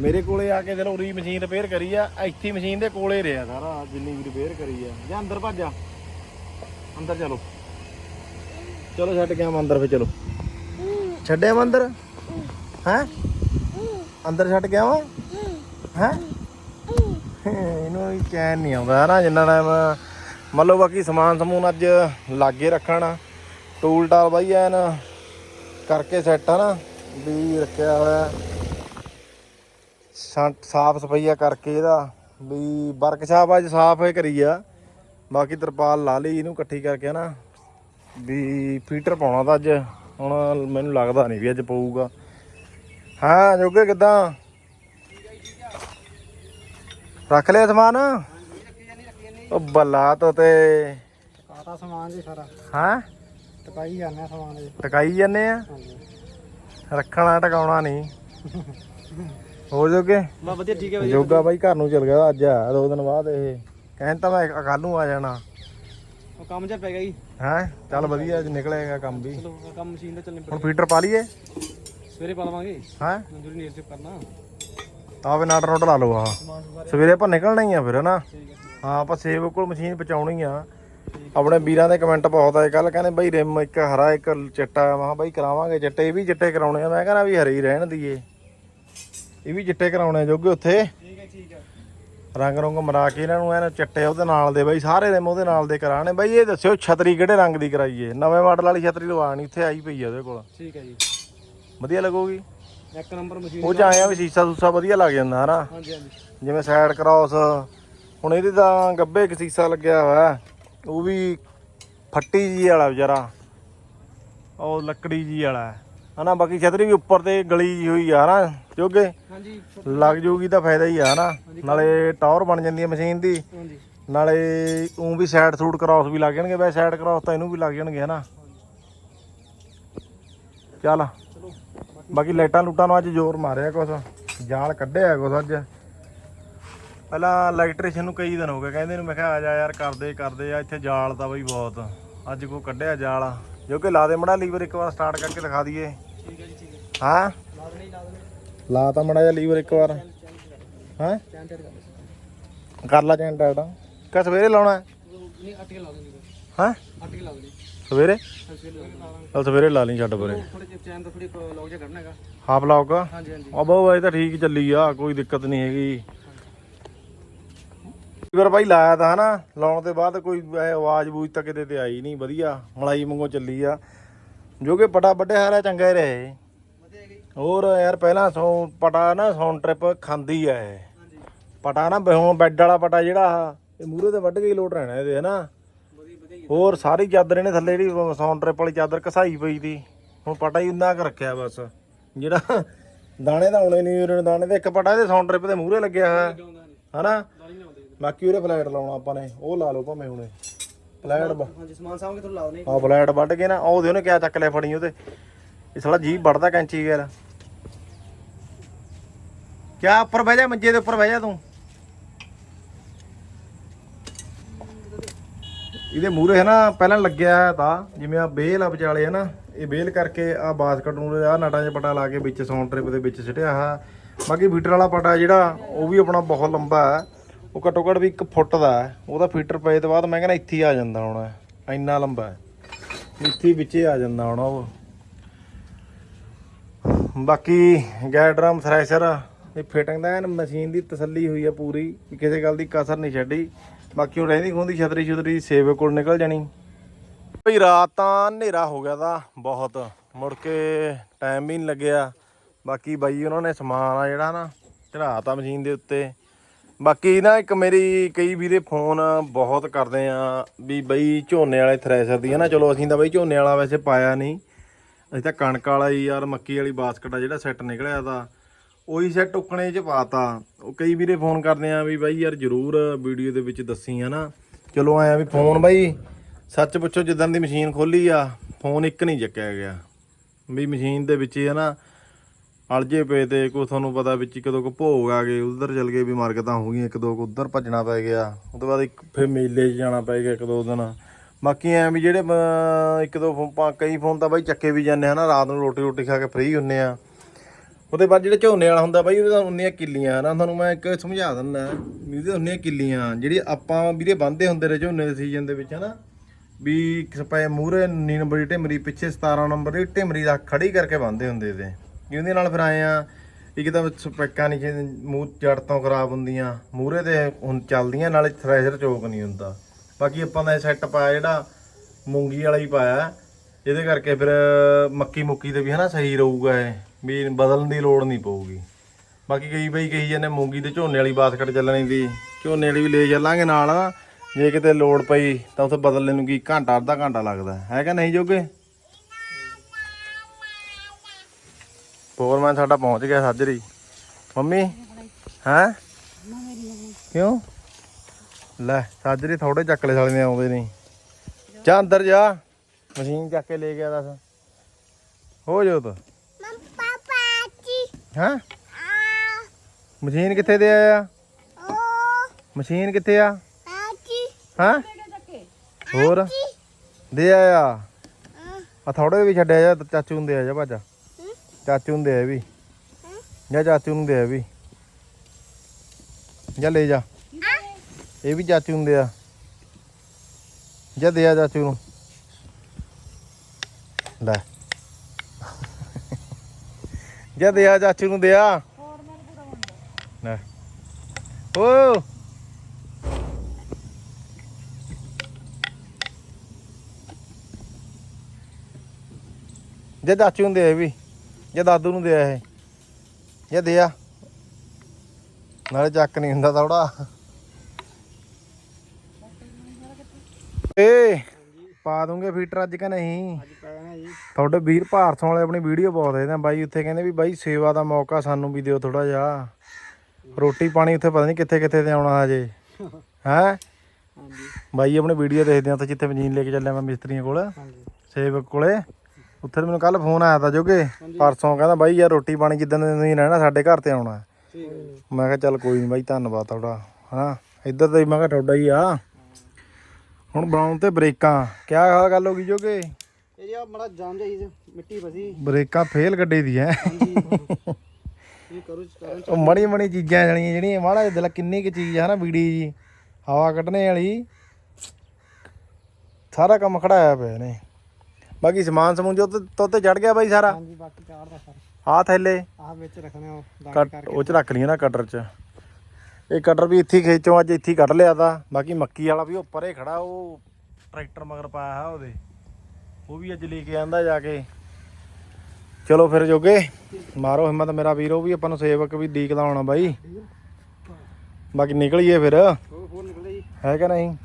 Speaker 2: ਮੇਰੇ ਕੋਲੇ ਆ ਕੇ ਜਦੋਂ ਉਰੀ ਮਸ਼ੀਨ ਰਿਪੇਅਰ ਕਰੀ ਆ। ਇੱਥੇ ਮਸ਼ੀਨ ਦੇ ਕੋਲੇ ਰਿਹਾ ਸਾਰਾ ਜਿੰਨੀ ਵੀ ਰਿਪੇਅਰ ਕਰੀ ਆ। ਜਾਂ ਅੰਦਰ ਭੱਜ ਜਾ। ਅੰਦਰ ਚਲੋ। ਚਲੋ ਛੱਡ ਕੇ ਆਵਾਂ ਅੰਦਰ ਫੇ ਚਲੋ। ਛੱਡਿਆ ਮੈਂ ਅੰਦਰ? ਹੈ? ਅੰਦਰ ਛੱਡ ਕੇ ਆਵਾਂ? ਹੈ? ਇਹਨੂੰ ਵੀ ਚੈਨ ਨਹੀਂ ਆਉਂਦਾ ਨਾ, ਜਿੰਨਾ ਟਾਈਮ ਮੰਨ ਲਓ ਬਾਕੀ ਸਮਾਨ ਸਮੂਨ ਅੱਜ ਲਾਗੇ ਰੱਖਣ, ਟੂਲ ਟਾਲ ਬਾਈ ਐਨ ਕਰਕੇ ਸੈੱਟ ਆ ਨਾ, ਵੀ ਰੱਖਿਆ ਹੋਇਆ। ਸਾਫ਼ ਸਫਾਈਆ ਕਰਕੇ ਇਹਦਾ, ਵੀ ਵਰਕਸ਼ਾਪ ਅੱਜ ਸਾਫ਼ ਹੈ ਕਰੀ ਆ। ਬਾਕੀ ਤਰਪਾਲ ਲਾ ਲਈ ਇਹਨੂੰ ਇਕੱਠੀ ਕਰਕੇ ਨਾ, ਵੀ ਫੀਟਰ ਪਾਉਣਾ ਤਾਂ ਅੱਜ, ਹੁਣ ਮੈਨੂੰ ਲੱਗਦਾ ਨਹੀਂ ਵੀ ਅੱਜ ਪਊਗਾ। ਹਾਂ ਜੋਗੇ ਕਿਦਾਂ? ਰੱਖ ਲਿਆ ਸਮਾਨ? ਉਹ ਬੱਲਾ ਤੋ ਤੇ।
Speaker 1: ਕਾਤਾ ਸਮਾਨ ਜੀ ਸਾਰਾ।
Speaker 2: ਹਾਂ?
Speaker 1: ਟਕਾਈ ਜਾਂਦੇ ਸਮਾਨ ਜੀ।
Speaker 2: ਟਕਾਈ ਜੰਨੇ ਆ? ਰੱਖਣਾ ਟਕਾਉਣਾ ਨਹੀਂ। ਹੋ ਜੋਗੇ?
Speaker 1: ਬਾ ਵਧੀਆ ਠੀਕ ਹੈ
Speaker 2: ਜੋਗਾ ਬਾਈ ਘਰ ਨੂੰ ਚਲ ਗਿਆ ਅੱਜ ਆ ਦੋ ਦਿਨ ਬਾਅਦ ਇਹ। ਕਹਿਣ ਤਾਂ ਮੈਂ ਕੱਲ ਨੂੰ ਆ ਜਾਣਾ।
Speaker 1: ਉਹ ਕੰਮ ਜਿਹਾ ਪੈ ਗਿਆ ਜੀ।
Speaker 2: ਹੈ? ਚੱਲ ਵਧੀਆ ਅੱਜ ਨਿਕਲੇਗਾ ਕੰਮ ਵੀ।
Speaker 1: ਚਲੋ ਕੰਮ ਮਸ਼ੀਨ ਦਾ ਚੱਲਣੇ
Speaker 2: ਹੁਣ ਫੀਟਰ ਪਾ ਲਈਏ।
Speaker 1: ਸਵੇਰੇ ਪਾ ਲਵਾਂਗੇ।
Speaker 2: ਹੈ?
Speaker 1: ਮਨਜ਼ੂਰੀ ਨੀਰ ਚੁੱਕ ਕਰਨਾ।
Speaker 2: ਆਵੇ ਨਾਟ ਨੋਟ ਲਾ ਲਓ
Speaker 1: ਬਾਰੇ
Speaker 2: ਸਵੇਰੇ ਆਪਾਂ ਨਿਕਲਣਾ ਹੀ ਆ ਫਿਰ ਹਨਾ?
Speaker 1: ਹੈ
Speaker 2: ਆਪਾਂ ਸੇਵ ਕੋਲ ਮਸ਼ੀਨ ਪਹੁੰਚਾਉਣੀ ਆ। ਆਪਣੇ ਵੀਰਾਂ ਦੇ ਕਮੈਂਟ ਬਹੁਤ ਆਏ ਕੱਲ ਕਹਿੰਦੇ ਬਾਈ ਰਿਮ ਇੱਕ ਹਰਾ ਇੱਕ ਚਿੱਟਾ। ਮੈਂ ਕਿਹਾ ਬਾਈ ਕਰਾਵਾਂਗੇ ਚਿੱਟੇ ਵੀ ਚਿੱਟੇ ਕਰਾਉਣੇ ਆ। ਮੈਂ ਕਹਿੰਦਾ ਵੀ ਹਰੇ ਹੀ ਰਹਿਣ ਦੀਏ ਇਹ ਵੀ ਚਿੱਟੇ ਕਰਾਉਣੇ ਆ ਜੋਗੇ ਉੱਥੇ।
Speaker 1: ਠੀਕ ਹੈ ਠੀਕ ਹੈ
Speaker 2: ਰੰਗ ਰੰਗ ਮਰਾ ਕੇ ਇਹਨਾਂ ਨੂੰ ਐਨ ਚਿੱਟੇ ਉਹਦੇ ਨਾਲ ਦੇ ਬਾਈ ਸਾਰੇ ਰਿਮ ਉਹਦੇ ਨਾਲ ਦੇ ਕਰਾਣੇ ਬਾਈ ਇਹ ਦੱਸਿਓ ਛਤਰੀ ਕਿਹੜੇ ਰੰਗ ਦੀ ਕਰਾਈਏ? ਨਵੇਂ ਮਾਡਲ ਵਾਲੀ ਛਤਰੀ ਲਵਾਣੀ ਇੱਥੇ ਆਈ ਪਈ ਆ ਉਹਦੇ ਕੋਲ।
Speaker 1: ਠੀਕ ਹੈ ਜੀ।
Speaker 2: ਵਧੀਆ ਲੱਗੂਗੀ?
Speaker 1: ਇੱਕ ਨੰਬਰ ਮਸ਼ੀਨ
Speaker 2: ਉਹ ਚ ਆਇਆ ਵੀ ਸੀਸਾ ਸੂਸਾ ਵਧੀਆ ਲੱਗ ਜਾਂਦਾ ਹਨਾ?
Speaker 1: ਹਾਂਜੀ ਹਾਂਜੀ।
Speaker 2: ਜਿਵੇਂ ਸਾਈਡ ਕ੍ਰਾਸ ਹੁਣ ਇਹਦੇ ਤਾਂ ਗੱਬੇ ਇੱਕ ਸੀਸਾ ਲੱਗਿਆ ਹੋਇਆ ਉਹ ਵੀ ਫੱਟੀ ਜੀ ਵਾਲਾ ਵਿਚਾਰਾ। ਉਹ ਲੱਕੜੀ ਜੀ ਵਾਲਾ। ਹਨਾ ਬਾਕੀ ਛਤਰੀ ਵੀ ਉੱਪਰ ਤੇ ਗਲੀ ਜੀ ਹੋਈ ਆ ਹਨਾ ਜੋਗੇ?
Speaker 1: ਹਾਂਜੀ।
Speaker 2: ਲੱਗ ਜੂਗੀ ਤਾਂ ਫਾਇਦਾ ਹੀ ਆ ਹਨਾ। ਨਾਲੇ ਟਾਵਰ ਬਣ ਜਾਂਦੀ ਹੈ ਮਸ਼ੀਨ ਦੀ।
Speaker 1: ਹਾਂਜੀ।
Speaker 2: ਨਾਲੇ ਉਹ ਵੀ ਸਾਈਡ ਸੂਟ ਕ੍ਰਾਸ ਵੀ ਲੱਗ ਜਾਣਗੇ। ਵੈਸੇ ਸਾਈਡ ਕ੍ਰਾਸ ਤਾਂ ਇਹਨੂੰ ਵੀ ਲੱਗ ਜਾਣਗੇ ਹਨਾ। ਚਲੋ। ਬਾਕੀ ਲਾਈਟਾਂ ਲੂਟਾਂ ਨੂੰ ਅੱਜ ਜ਼ੋਰ ਮਾਰਿਆ ਕੁਛ। ਜਾਲ ਕੱਢਿਆ ਕੁਛ ਅੱਜ। ਪਹਿਲਾਂ ਇਲੈਕਟ੍ਰੀਸ਼ੀਅਨ ਨੂੰ ਕਈ ਦਿਨ ਹੋ ਗਏ ਕਹਿੰਦੇ ਨੂੰ ਮੈਂ ਕਿਹਾ ਆ ਜਾ ਯਾਰ ਕਰਦੇ ਕਰਦੇ ਆ ਇੱਥੇ ਜਾਲ ਤਾਂ ਬਈ ਬਹੁਤ। ਅੱਜ ਕੋ ਕੱਢਿਆ ਜਾਲ। ਜੋ ਕਿ ਲਾ ਦੇ ਮੜਾ ਲੀਵਰ ਇੱਕ ਵਾਰ ਸਟਾਰਟ ਕਰਕੇ ਦਿਖਾ ਦਈਏ।
Speaker 1: ਠੀਕ ਹੈ ਜੀ ਠੀਕ ਹੈ।
Speaker 2: ਹਾਂ?
Speaker 1: ਲਾ ਦੇਣੀ ਲਾ
Speaker 2: ਲਾ ਤਾਂ ਮੜਾ ਜਿਹਾ ਲੀਵਰ ਇੱਕ ਵਾਰ। ਹਾਂ?
Speaker 1: ਕਰ
Speaker 2: ਲਾ ਚੈਨ ਟੈਟ ਕਾ ਸਵੇਰੇ ਲਾਉਣਾ ਹੈ?
Speaker 1: ਨਹੀਂ ਅੱਟ ਕੇ ਲਾ ਦੇਣੀ।
Speaker 2: ਹਾਂ?
Speaker 1: ਅੱਟ ਕੇ ਲਾ ਦੇਣੀ।
Speaker 2: ਸਵੇਰੇ? ਚਲ ਸਵੇਰੇ ਲਾ ਲਈ ਛੱਡ ਪਰੇ।
Speaker 1: ਥੋੜੇ ਜਿਹੇ ਚੈਨ ਤੋਂ ਥੋੜੀ ਲੌਕ ਜਿਹਾ ਕੱਢਣਾ ਹੈਗਾ।
Speaker 2: ਹਾਫ ਲੌਕ
Speaker 1: ਹਾਂਜੀ ਹਾਂਜੀ।
Speaker 2: ਆ ਬਹੁ ਇਹ ਤਾਂ ਠੀਕ ਚੱਲੀ ਆ ਕੋਈ ਦਿੱਕਤ ਨਹੀਂ ਹੈਗੀ। ਵਾਰ ਭਾਈ ਲਾਇਆ ਤਾਂ ਹਨਾ ਲਾਉਣ ਦੇ ਬਾਅਦ ਕੋਈ ਆਵਾਜ਼ ਬੂਝ ਤਾਂ ਕਿਤੇ ਤੇ ਆਈ ਨਹੀਂ ਵਧੀਆ ਮਲਾਈ ਵਾਂਗੂ ਚੱਲੀ ਆ। ਜੋ ਕਿ ਪਟਾ ਵੱਡੇ ਹਾਰਾ ਚੰਗਾ ਹੀ ਰਹੇ ਹੋਰ ਯਾਰ ਪਹਿਲਾਂ ਸੌ ਪਟਾ ਨਾ ਸਾਊਂਡ ਟ੍ਰਿਪ ਖਾਂਦੀ ਆ ਇਹ।
Speaker 1: ਹਾਂਜੀ।
Speaker 2: ਪਟਾ ਨਾ ਹੁਣ ਬੈੱਡ ਵਾਲਾ ਪਟਾ ਜਿਹੜਾ ਇਹ ਮੂਰੇ ਤੇ ਵੱਢ ਕੇ ਹੀ ਲੋਟ ਰਹਿਣਾ ਇਹਦੇ ਹਨਾ? ਹੋਰ ਸਾਰੀ ਚਾਦਰ ਇਹਨੇ ਥੱਲੇ ਜਿਹੜੀ ਸਾਊਂਡ ਟ੍ਰਿਪ ਵਾਲੀ ਚਾਦਰ ਘਸਾਈ ਪਈ ਤੀ ਹੁਣ ਪਟਾ ਹੀ ਉਨਾ ਕੁ ਰੱਖਿਆ ਬਸ। ਜਿਹੜਾ ਦਾਣੇ ਤਾਂ ਆਉਣੇ ਨਹੀਂ ਉਹਨੇ ਦਾਣੇ ਤੇ ਇੱਕ ਪਟਾ ਇਹਦੇ ਸਾਊਂਡ ਟ੍ਰਿਪ ਦੇ ਮੂਰੇ ਲੱਗਿਆ ਹੋਇਆ। ਹਨਾ? ਬਾਕੀ ਉਹਦੇ ਫਲੈਟ ਲਾਉਣਾ ਆਪਾਂ ਨੇ। ਉਹ ਲਾ ਲਓ ਭਾਵੇਂ ਹੁਣੇ। ਫਲੈਟ
Speaker 1: ਹਾਂਜੀ ਸਮਾਨ ਸਾਹਮਣੇ ਤੁਹਾਨੂੰ ਲਾ ਦੇਣੀ
Speaker 2: ਆ ਫਲੈਟ ਵੱਢ ਕੇ ਨਾ ਉਹ ਉਹਦੇ ਉਹਨੇ ਕਿਆ ਚੱਕ ਲਿਆ ਫੜੀ ਉਹਦੇ। ਇਹ ਸਾਲਾ ਜੀ ਵੱਢਦਾ ਕੈਂਚੀ ਯਾਰ। ਕਿਆ ਉੱਪਰ ਬਹਿ ਜਾ ਮੰਜੇ ਦੇ ਉੱਪਰ ਬਹਿ ਜਾ ਤੂੰ। ਇਹਦੇ ਮੂਰੇ ਹੈ ਨਾ ਪਹਿਲਾਂ ਲੱਗਿਆ ਹੋਇਆ ਤਾਂ, ਜਿਵੇਂ ਆ ਬੇਲ ਆ ਵਿਚਾਲੇ ਹੈ ਨਾ ਇਹ ਬੇਲ ਕਰਕੇ ਆ ਬਾਸਕਟ ਨੂੰ ਆ ਨਟਾਂ 'ਚ ਪਟਾ ਲਾ ਕੇ ਵਿੱਚ ਸਾਊਂਡ ਟ੍ਰਿਪ ਦੇ ਵਿੱਚ ਸਿੱਟਿਆ ਆ ਬਾਕੀ ਫੀਟਰ ਵਾਲਾ ਪਟਾ ਜਿਹੜਾ, ਉਹ ਵੀ ਆਪਣਾ ਬਹੁਤ ਲੰਬਾ ਹੈ। ਉਹ ਘੱਟੋ ਘੱਟ ਵੀ 1 ਫੁੱਟ ਦਾ ਹੈ। ਉਹਦਾ ਫੀਟਰ ਪਏ ਤੋਂ ਬਾਅਦ ਮੈਂ ਕਹਿੰਦਾ ਇੱਥੇ ਹੀ ਆ ਜਾਂਦਾ ਹੋਣਾ ਇੰਨਾ ਲੰਬਾ ਹੈ। ਇੱਥੇ ਹੀ ਵਿੱਚੇ ਆ ਜਾਂਦਾ ਹੋਣਾ ਉਹ। ਬਾਕੀ ਗੈਰ ਥ੍ਰੈਸ਼ਰ ਇਹ ਫਿਟਿੰਗ ਦਾ ਮਸ਼ੀਨ ਦੀ ਤਸੱਲੀ ਹੋਈ ਆ ਪੂਰੀ ਕਿਸੇ ਗੱਲ ਦੀ ਕਸਰ ਨਹੀਂ ਛੱਡੀ। ਬਾਕੀ ਉਹ ਰਹਿੰਦੀ ਖੁੰਦੀ ਛਤਰੀ ਛਤਰੀ ਸੇਵੇ ਕੋਲ ਨਿਕਲ ਜਾਣੀ। ਭਈ ਰਾਤ ਤਾਂ ਹਨੇਰਾ ਹੋ ਗਿਆ ਤਾਂ ਬਹੁਤ। ਮੁੜ ਕੇ ਟਾਈਮ ਵੀ ਨਹੀਂ ਲੱਗਿਆ। ਬਾਕੀ ਬਾਈ ਉਹਨਾਂ ਨੇ ਸਮਾਨ ਆ ਜਿਹੜਾ ਨਾ ਚੜਾਤਾ ਮਸ਼ੀਨ ਦੇ ਉੱਤੇ। ਬਾਕੀ ਨਾ ਇੱਕ ਮੇਰੀ, ਕਈ ਵੀਰੇ ਫੋਨ ਬਹੁਤ ਕਰਦੇ ਆ ਵੀ ਬਈ ਝੋਨੇ ਵਾਲੇ ਥ੍ਰੈਸ਼ਰ ਦੀ ਹੈ ਨਾ। ਚਲੋ ਅਸੀਂ ਤਾਂ ਬਈ ਝੋਨੇ ਵਾਲਾ ਵੈਸੇ ਪਾਇਆ ਨਹੀਂ। ਅਸੀਂ ਤਾਂ ਕਣਕ ਵਾਲਾ ਹੀ ਯਾਰ, ਮੱਕੀ ਵਾਲੀ ਬਾਸਕਟ ਆ ਜਿਹੜਾ ਸੈੱਟ ਨਿਕਲਿਆ ਤਾਂ। ਉਹੀ ਸੈੱਟ ਟੁਕਣੇ 'ਚ ਪਾਤਾ। ਉਹ ਕਈ ਵੀਰੇ ਫੋਨ ਕਰਦੇ ਆ ਵੀ ਬਾਈ ਯਾਰ ਜਰੂਰ ਵੀਡੀਓ ਦੇ ਵਿੱਚ ਦੱਸੀ ਹਨਾ ਚਲੋ ਆਇਆ ਵੀ ਫੋਨ ਬਾਈ, ਸੱਚ ਪੁੱਛੋ ਜਿੱਦਾਂ ਦੀ ਮਸ਼ੀਨ ਖੋਲੀ ਆ ਫੋਨ ਇੱਕ ਨਹੀਂ ਚੱਕਿਆ ਗਿਆ। ਵੀ ਮਸ਼ੀਨ ਦੇ ਵਿੱਚ ਹੀ ਹਨਾ ਅਲਝੇ ਪਏ ਤੇ ਕੋਈ ਤੁਹਾਨੂੰ ਪਤਾ ਵਿੱਚ ਹੀ ਕਦੋਂ ਕੋ ਭੋਗ ਆ ਗਏ, ਉਧਰ ਚਲ ਗਏ, ਵੀ ਮਾਰਕਤਾਂ ਹੋ ਗਈਆਂ ਇੱਕ ਦੋ ਕੁ ਉਧਰ ਭੱਜਣਾ ਪੈ ਗਿਆ। ਉਹ ਤੋਂ ਬਾਅਦ ਇੱਕ ਫਿਰ ਮੇਲੇ 'ਚ ਜਾਣਾ ਪੈ ਗਿਆ ਇੱਕ ਦੋ ਦਿਨ। ਬਾਕੀ ਐ ਵੀ ਜਿਹੜੇ ਇੱਕ ਦੋ ਫੋਨ ਕਈ ਫੋਨ ਤਾਂ ਬਾਈ ਚੱਕੇ ਵੀ ਜਾਂਦੇ ਹਨਾ ਰਾਤ ਨੂੰ ਰੋਟੀ ਰੋਟੀ ਖਾ ਕੇ ਫ੍ਰੀ ਹੁੰਨੇ ਆ। ਉਹਦੇ ਬਾਅਦ ਜਿਹੜਾ ਝੋਨੇ ਵਾਲਾ ਹੁੰਦਾ ਬਾਈ, ਉਹਦੇ ਤਾਂ ਉਨੀਆਂ ਕਿੱਲੀਆਂ ਨਾ ਤੁਹਾਨੂੰ ਮੈਂ ਇੱਕ ਸਮਝਾ ਦਿੰਦਾ। ਵੀ ਉਹਦੇ ਉਨੀਆਂ ਕਿੱਲੀਆਂ, ਜਿਹੜੀ ਆਪਾਂ ਵੀਰੇ ਬੰਦੇ ਹੁੰਦੇ ਰਹੇ ਝੋਨੇ ਦੇ ਸੀਜ਼ਨ ਦੇ ਵਿੱਚ ਹਨਾ, ਵੀ ਸਪੈ ਮੂਰੇ 19 ਨੰਬਰ ਦੀ ਢਿਮਰੀ, ਪਿੱਛੇ 17 ਨੰਬਰ ਦੀ ਢਿਮਰੀ ਦਾ ਖੜੀ ਕਰਕੇ ਬੰਦੇ ਹੁੰਦੇ ਤੇ ਕਿ ਉਹਦੇ ਨਾਲ ਫਿਰ ਆਏ ਆ, ਇੱਕ ਤਾਂ ਸਪੈਕਾਂ ਨਹੀਂ ਮੂੰਹ ਜੜ ਤੋਂ ਖਰਾਬ ਹੁੰਦੀਆਂ ਮੂਰੇ ਤੇ ਹੁਣ ਚੱਲਦੀਆਂ, ਨਾਲੇ ਥ੍ਰੈਸ਼ਰ ਚੋਕ ਨਹੀਂ ਹੁੰਦਾ। ਬਾਕੀ ਆਪਾਂ ਦਾ ਸੈੱਟ ਪਾਇਆ ਜਿਹੜਾ ਮੂੰਗੀ ਵਾਲਾ ਹੀ ਪਾਇਆ, ਇਹਦੇ ਕਰਕੇ ਫਿਰ ਮੱਕੀ ਮੁੱਕੀ ਤੇ ਵੀ ਹਨਾ ਸਹੀ ਰਹੂਗਾ ਇਹ। ਵੀ ਬਦਲਣ ਦੀ ਲੋੜ ਨਹੀਂ ਪਊਗੀ। ਬਾਕੀ ਕਈ ਬਈ ਕਹੀ ਜਾਂਦੇ ਮੂੰਗੀ ਤੇ ਝੋਨੇ ਵਾਲੀ ਬਾਸਕਟ ਚੱਲਣੀ ਦੀ ਝੋਨੇ ਵਾਲੀ ਵੀ ਲੈ ਚੱਲਾਂਗੇ ਨਾਲ। ਜੇ ਕਿਤੇ ਲੋੜ ਪਈ ਤਾਂ ਉੱਥੇ ਬਦਲਣੇ ਨੂੰ ਕੀ ਘੰਟਾ, ਅੱਧਾ ਘੰਟਾ ਲੱਗਦਾ ਹੈ। ਕਿ ਨਹੀਂ ਜੋਗੇ? ਫੋਰਮੈਨ ਸਾਡਾ ਪਹੁੰਚ ਗਿਆ ਸਾਜਰੀ। ਮੰਮੀ, ਹੈ? ਕਿਉਂ? ਲੈ, ਸਾਜਰੀ ਥੋੜੇ ਚੱਕ ਲੈ ਸਕਦੇ ਆਉਂਦੇ ਨਹੀਂ। ਜਾ ਅੰਦਰ ਜਾ। ਮਸ਼ੀਨ ਚੱਕ ਕੇ ਲੈ ਗਿਆ ਦੱਸ। ਹੋ ਜੋ ਤਾ। ਹੈਂ? ਮਸ਼ੀਨ ਕਿੱਥੇ ਦੇ ਆਇਆ? ਮਸ਼ੀਨ ਕਿੱਥੇ ਆ?
Speaker 3: ਆਜੀ
Speaker 2: ਹਾਂ? ਹੋਰ? ਦੇ ਆਇਆ। ਆ ਥੋੜੇ ਵੀ ਛੱਡਿਆ ਜਾ, ਚਾਚੂ ਨੂੰ ਦੇ ਆ ਜਾ ਭਾਜਾ। ਚਾਚੂ ਨੂੰ ਦੇ ਆ ਵੀ। ਜਾ ਚਾਚੂ ਨੂੰ ਦੇ ਆ ਵੀ। ਜਾ ਲੈ ਜਾ। ਇਹ ਵੀ ਚਾਚੂ ਨੂੰ ਦੇ ਆ। ਜਾ ਦੇ ਆ ਚਾਚੂ ਨੂੰ। ਲੈ। ਜਾ ਦੇ ਆ, ਚਾਚੂ ਨੂੰ ਦੇ ਆ। ਲੈ। ਓ। ਜੇ ਚਾਚੂ ਨੂੰ ਦੇ ਇਹ ਵੀ। ਜੇ ਦਾਦੂ ਨੂੰ ਦੇ ਇਹ। ਜੇ ਦੇ ਆ। ਨਾਲੇ ਚੱਕ ਨਹੀਂ ਹੁੰਦਾ ਥੋੜਾ ਏ। ਪਾ ਦੂੰਗੇ ਫੀਟਰ ਅੱਜ ਕਿ ਨਹੀਂ?
Speaker 1: ਅੱਜ ਜੀ
Speaker 2: ਤੁਹਾਡੇ ਵੀਰ ਭਾਰਤੋਂ ਵਾਲੇ ਆਪਣੀ ਵੀਡੀਓ ਬਹੁਤ ਦੇਖਦੇ ਆ। ਬਾਈ ਉੱਥੇ ਕਹਿੰਦੇ ਵੀ ਬਾਈ ਸੇਵਾ ਦਾ ਮੌਕਾ ਸਾਨੂੰ ਵੀ ਦਿਓ ਥੋੜਾ ਜਿਹਾ। ਰੋਟੀ ਪਾਣੀ ਉੱਥੇ ਪਤਾ ਨਹੀਂ ਕਿੱਥੇ ਕਿੱਥੇ ਤੇ ਆਉਣਾ ਹਜੇ। ਹੈ?
Speaker 1: ਹਾਂਜੀ।
Speaker 2: ਬਾਈ ਆਪਣੀ ਵੀਡੀਓ ਦੇਖਦੇ ਆ ਉੱਥੇ ਜਿੱਥੇ ਮਸ਼ੀਨ ਲੈ ਕੇ ਚੱਲਿਆ ਮੈਂ ਮਿਸਤਰੀਆਂ ਕੋਲ।
Speaker 1: ਹਾਂਜੀ।
Speaker 2: ਸੇਵਕ ਕੋਲੇ। ਉੱਥੇ ਤੇ ਮੈਨੂੰ ਕੱਲ ਫੋਨ ਆਇਆ ਤਾ ਜੋਗੇ। ਪਰਸੋਂ ਕਹਿੰਦਾ ਬਾਈ ਯਾਰ ਰੋਟੀ ਪਾਣੀ ਜਿੱਦਣ ਦੇ ਤੁਸੀਂ ਰਹਿਣਾ ਸਾਡੇ ਘਰ ਤੇ ਆਉਣਾ।
Speaker 1: ਠੀਕ ਹੈ
Speaker 2: ਮੈਂ ਕਿਹਾ ਚੱਲ ਕੋਈ ਨਹੀਂ ਬਾਈ ਧੰਨਵਾਦ ਤੁਹਾਡਾ। ਹਾਂ? ਇੱਧਰ ਤੇ ਮੈਂ ਕਿਹਾ ਤੁਹਾਡਾ ਹੀ ਆ। ਹੁਣ ਬਣਾਉਣ ਤੇ ਬ੍ਰੇਕਾਂ। ਕਿਆ ਗੱਲ ਹੋ ਗਈ ਜੋਗੇ?
Speaker 1: ਇਹ ਜੀ ਆ ਮੜਾ ਜਾਮ ਜਾਈ ਜੀ, ਮਿੱਟੀ ਫਸੀ।
Speaker 2: ਬ੍ਰੇਕਾਂ ਫੇਲ ਗੱਡੇ ਦੀ ਐ।
Speaker 1: ਇਹ ਕਰੋ
Speaker 2: ਉਹ ਮੜੀ ਮੜੀ ਚੀਜ਼ਾਂ ਜਣੀਆਂ ਜਿਹੜੀਆਂ ਮਾੜਾ ਜਿਹਾ ਦਿਲ ਕਿੰਨੀ ਕੁ ਚੀਜ਼ ਆ ਨਾ ਵੀੜੀ ਜੀ ਹਵਾ ਕੱਢਣੇ ਵਾਲੀ। ਸਾਰਾ ਕੰਮ ਖੜਾਇਆ ਪਿਆ ਨੇ ਬਾਕੀ ਸਮਾਨ ਸਮੂਨ ਜੋ ਤੋਂ ਤੇ ਚੜ ਗਿਆ ਬਾਈ ਸਾਰਾ।
Speaker 1: ਹਾਂਜੀ ਬਾਕੀ ਚਾਰ ਦਾ ਸਰ।
Speaker 2: ਆ ਥੈਲੇ।
Speaker 1: ਆਹ ਵਿੱਚ ਰੱਖਣੇ ਉਹ ਦਾਣੇ ਕਰਕੇ।
Speaker 2: ਉਹ ਚ ਰੱਖ ਲਈਆਂ ਨਾ ਕਟਰ ਚ। ਇਹ ਕਟਰ ਵੀ ਇੱਥੇ ਹੀ ਖੇਚੋਂ ਅੱਜ ਇੱਥੇ ਹੀ ਕੱਢ ਲਿਆ ਤਾ। ਬਾਕੀ ਮੱਕੀ ਵਾਲਾ ਵੀ ਉੱਪਰ ਹੀ ਖੜਾ ਉਹ ਟਰੈਕਟਰ ਮਗਰ ਪਾਇਆ ਹੈ ਉਹਦੇ। ਉਹ ਵੀ ਅੱਜ ਲੈ ਕੇ ਆਂਦਾ ਜਾ ਕੇ। ਚਲੋ ਫਿਰ ਜੋਗੇ ਮਾਰੋ ਹਿੰਮਤ ਮੇਰਾ ਵੀਰ ਉਹ ਵੀ ਆਪਾਂ ਨੂੰ ਸੇਵਕ ਵੀ ਡੀਕਦਾ ਹੋਣਾ ਬਾਈ। ਬਾਕੀ ਨਿਕਲੀਏ ਫਿਰ। ਹੈ ਕਿ ਨਹੀਂ?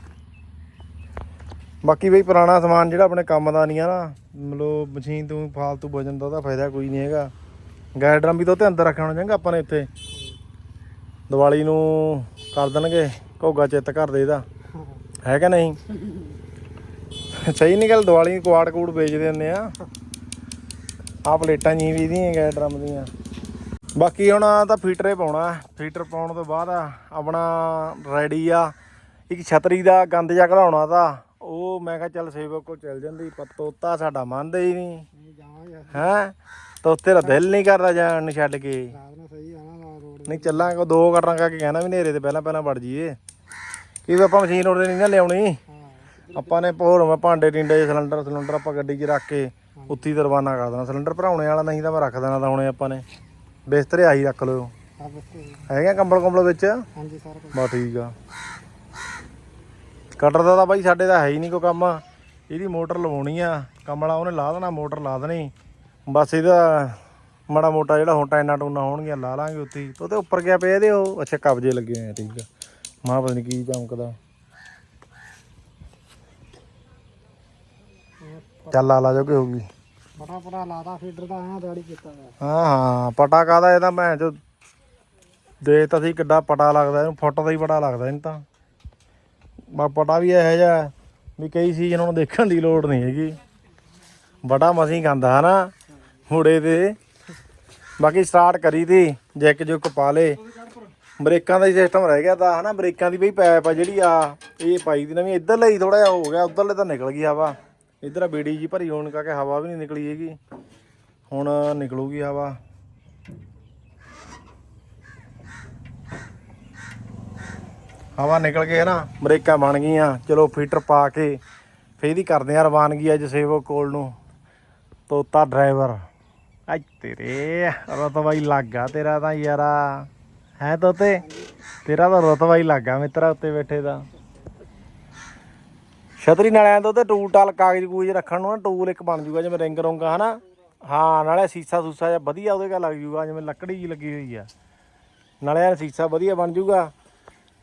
Speaker 2: ਬਾਕੀ ਬਈ ਪੁਰਾਣਾ ਸਮਾਨ ਜਿਹੜਾ ਆਪਣੇ ਕੰਮ ਦਾ ਨਹੀਂ ਆ ਨਾ ਮਤਲਬ ਮਸ਼ੀਨ ਤੋਂ ਫਾਲਤੂ ਵਜਨ ਦਾ ਉਹਦਾ ਫਾਇਦਾ ਕੋਈ ਨਹੀਂ ਹੈਗਾ। ਗੈਸ ਡਰਮ ਵੀ ਤਾਂ ਉਹਦੇ ਅੰਦਰ ਰੱਖਣਾ ਚੰਗਾ ਆਪਾਂ ਨੇ ਇੱਥੇ ਦੀਵਾਲੀ ਨੂੰ ਕਰ ਦੇਣਗੇ ਘੋਗਾ ਚਿੱਤ ਘਰ ਦੇ ਇਹਦਾ ਹੈ ਕਿ ਨਹੀਂ? ਸਹੀ ਨਹੀਂ ਗੱਲ ਦੀਵਾਲੀ ਕੁਆੜ ਕੂੜ ਵੇਚਦੇ ਹੁੰਦੇ ਆ। ਆ ਪਲੇਟਾਂ ਜੀ ਵੀ ਦੀਆਂ ਗੈਸ ਡਰਮ ਦੀਆਂ। ਬਾਕੀ ਹੁਣ ਤਾਂ ਫੀਟਰੇ ਪਾਉਣਾ ਫੀਟਰ ਪਾਉਣ ਤੋਂ ਬਾਅਦ ਆਪਣਾ ਰੈਡੀ ਆ। ਇੱਕ ਛਤਰੀ ਦਾ ਗੰਦ ਜਿਹਾ ਘਲਾਉਣਾ ਤਾਂ। ਉਹ ਮੈਂ ਕਿਹਾ ਚੱਲ ਸੇਵਕ ਕੋ ਚੱਲ ਜਾਂਦੀ ਪਰ ਤੋਤਾ ਸਾਡਾ ਮੰਨਦਾ ਹੀ ਨਹੀਂ। ਹੈ? ਤੋਤੇ ਦਾ ਦਿਲ ਨਹੀਂ ਕਰਦਾ ਜਾਣ ਨੂੰ ਛੱਡ ਕੇ। ਨਹੀਂ ਚੱਲਾਂਗੇ ਦੋ ਕਟਰਾਂ ਕਰਕੇ ਕਹਿਣਾ ਵੀ ਨੇਰੇ ਤੇ ਪਹਿਲਾਂ ਪਹਿਲਾਂ ਵੜ ਜੀਏ ਕੀ ਆਪਾਂ ਮਸ਼ੀਨ ਉਹਦੇ ਨਹੀਂ ਨਾ ਲਿਆਉਣੀ। ਆਪਾਂ ਨੇ ਭੋਰ ਮੈਂ ਭਾਂਡੇ ਟਿੰਡੇ ਸਿਲੰਡਰ ਸਿਲੰਡਰ ਆਪਾਂ ਗੱਡੀ 'ਚ ਰੱਖ ਕੇ ਉੱਤੀ ਤੇ ਰਵਾਨਾ ਕਰ ਦੇਣਾ। ਸਿਲੰਡਰ ਭਰਾਉਣੇ ਵਾਲਾ ਨਹੀਂ ਤਾਂ ਮੈਂ ਰੱਖ ਦੇਣਾ ਤਾਂ ਹੁਣੇ ਆਪਾਂ ਨੇ। ਬਿਸਤਰੇ ਆਹੀ ਰੱਖ ਲਿਓ। ਹੈਗੇ ਕੰਬਲ ਕੰਬਲ ਵਿੱਚ?
Speaker 1: ਹਾਂਜੀ ਸਾਰਾ
Speaker 2: ਠੀਕ ਆ। ਕਟਰ ਦਾ ਤਾਂ ਬਾਈ ਸਾਡੇ ਦਾ ਹੈ ਹੀ ਨਹੀਂ ਕੋਈ ਕੰਮ। ਇਹਦੀ ਮੋਟਰ ਲਵਾਉਣੀ ਆ। ਕਮਲਾ ਉਹਨੇ ਲਾ ਦੇਣਾ ਮੋਟਰ ਲਾ ਦੇਣੀ। ਬਸ ਇਹਦਾ ਮਾੜਾ ਮੋਟਾ ਜਿਹੜਾ ਹੁਣ ਟਾਈਨਾ ਟੂਨਾ ਹੋਣਗੀਆਂ ਲਾ ਲਾਂਗੇ ਉੱਥੇ। ਉਹਦੇ ਉੱਪਰ ਗਿਆ ਪਿਆ ਇਹਦੇ ਉਹ? ਅੱਛਾ ਕਬਜੇ ਲੱਗੇ ਹੋਏ ਆ ਠੀਕ ਆ। ਮਾਂ ਪਤਾ ਨਹੀਂ ਕੀ ਚਮਕਦਾ। ਚੱਲ ਲਾ ਲਾ ਜੋਗੇ ਹੋਗੀ
Speaker 1: ਬੜਾ ਬੜਾ ਲਾਦਾ ਫੀਡਰ ਦਾ ਐਂ ਰੈਡੀ ਕੀਤਾ ਹੋਇਆ।
Speaker 2: ਹਾਂ ਹਾਂ ਪਟਾ ਕਾਦਾ ਇਹਦਾ ਮੈਂ ਜੋ ਦੇ ਤਾਂ ਸੀ ਕਿੱਡਾ ਪਟਾ ਲੱਗਦਾ ਇਹਨੂੰ ਫੁੱਟ ਦਾ ਹੀ ਬੜਾ ਲੱਗਦਾ ਇਹਨੂੰ ਤਾਂ। ਬਾ ਪਟਾ ਵੀ ਇਹੋ ਜਿਹਾ ਵੀ ਕਈ ਸੀਜ਼ਨ ਨੂੰ ਦੇਖਣ ਦੀ ਲੋੜ ਨਹੀਂ ਹੈਗੀ। ਬੜਾ ਮਸੀਂ ਖਾਂਦਾ ਹਨਾ? ਮੁੜੇ ਤੇ ਬਾਕੀ ਸਟਾਰਟ ਕਰੀ ਤੀ ਜੈਕ ਜੁਕ ਪਾ ਲੇ। ਬ੍ਰੇਕਾਂ ਦਾ ਹੀ ਸਿਸਟਮ ਰਹਿ ਗਿਆ ਤਾਂ ਹਨਾ? ਬ੍ਰੇਕਾਂ ਦੀ ਬਈ ਪੈਪ ਆ ਜਿਹੜੀ ਆ ਇਹ ਪਾਈ ਦੀ ਨਵੀਂ। ਇੱਧਰ ਲਈ ਥੋੜਾ ਜਿਹਾ ਹੋ ਗਿਆ ਉਧਰਲੇ ਤਾਂ ਨਿਕਲ ਗਈ ਹਵਾ ਇੱਧਰ ਆ ਬੀੜੀ ਜੀ ਭਰੀ ਹੋਣ ਕਰਕੇ ਹਵਾ ਵੀ ਨਹੀਂ ਨਿਕਲੀ ਹੈਗੀ। ਹੁਣ ਨਿਕਲੂਗੀ ਹਵਾ। ਹਵਾ ਨਿਕਲ ਕੇ ਨਾ ਬ੍ਰੇਕਾਂ ਬਣ ਗਈਆਂ। ਚਲੋ ਫੀਟਰ ਪਾ ਕੇ ਫੇਰ ਹੀ ਕਰਦੇ ਆ ਰਵਾਨਗੀ ਅੱਜ ਸੇਵਕ ਕੋਲ ਨੂੰ। ਤੋਤਾ ਡਰਾਈਵਰ। ਅੱਜ ਤੇਰੇ ਰਤਬਾ ਹੀ ਲੱਗਾ ਤੇਰਾ ਤਾਂ ਯਾਰਾ। ਹੈ ਤੋਤੇ? ਤੇਰਾ ਤਾਂ ਰਤਬਾ ਹੀ ਲੱਗਾ ਮਿੱਤਰਾ ਉੱਤੇ ਬੈਠੇ ਦਾ। ਛਤਰੀ ਨਾਲ ਐਂ ਤਾਂ ਉਹਤੇ ਟੂਲ ਟਾਲ ਕਾਗਜ਼ ਕੂਜ ਰੱਖਣ ਨੂੰ ਨਾ ਟੂਲ ਇੱਕ ਬਣ ਜੂਗਾ ਜਿਵੇਂ ਰਿੰਗ ਰੋਂਗਾ ਹਨਾ। ਹਾਂ ਨਾਲੇ ਸੀਸਾ ਸੂਸਾ ਜਿਹਾ ਵਧੀਆ ਉਹਦੇ ਕਾ ਲੱਗ ਜੂਗਾ ਜਿਵੇਂ ਲੱਕੜੀ ਜੀ ਲੱਗੀ ਹੋਈ ਆ। ਨਾਲੇ ਇਹ ਸੀਸਾ ਵਧੀਆ ਬਣ ਜੂਗਾ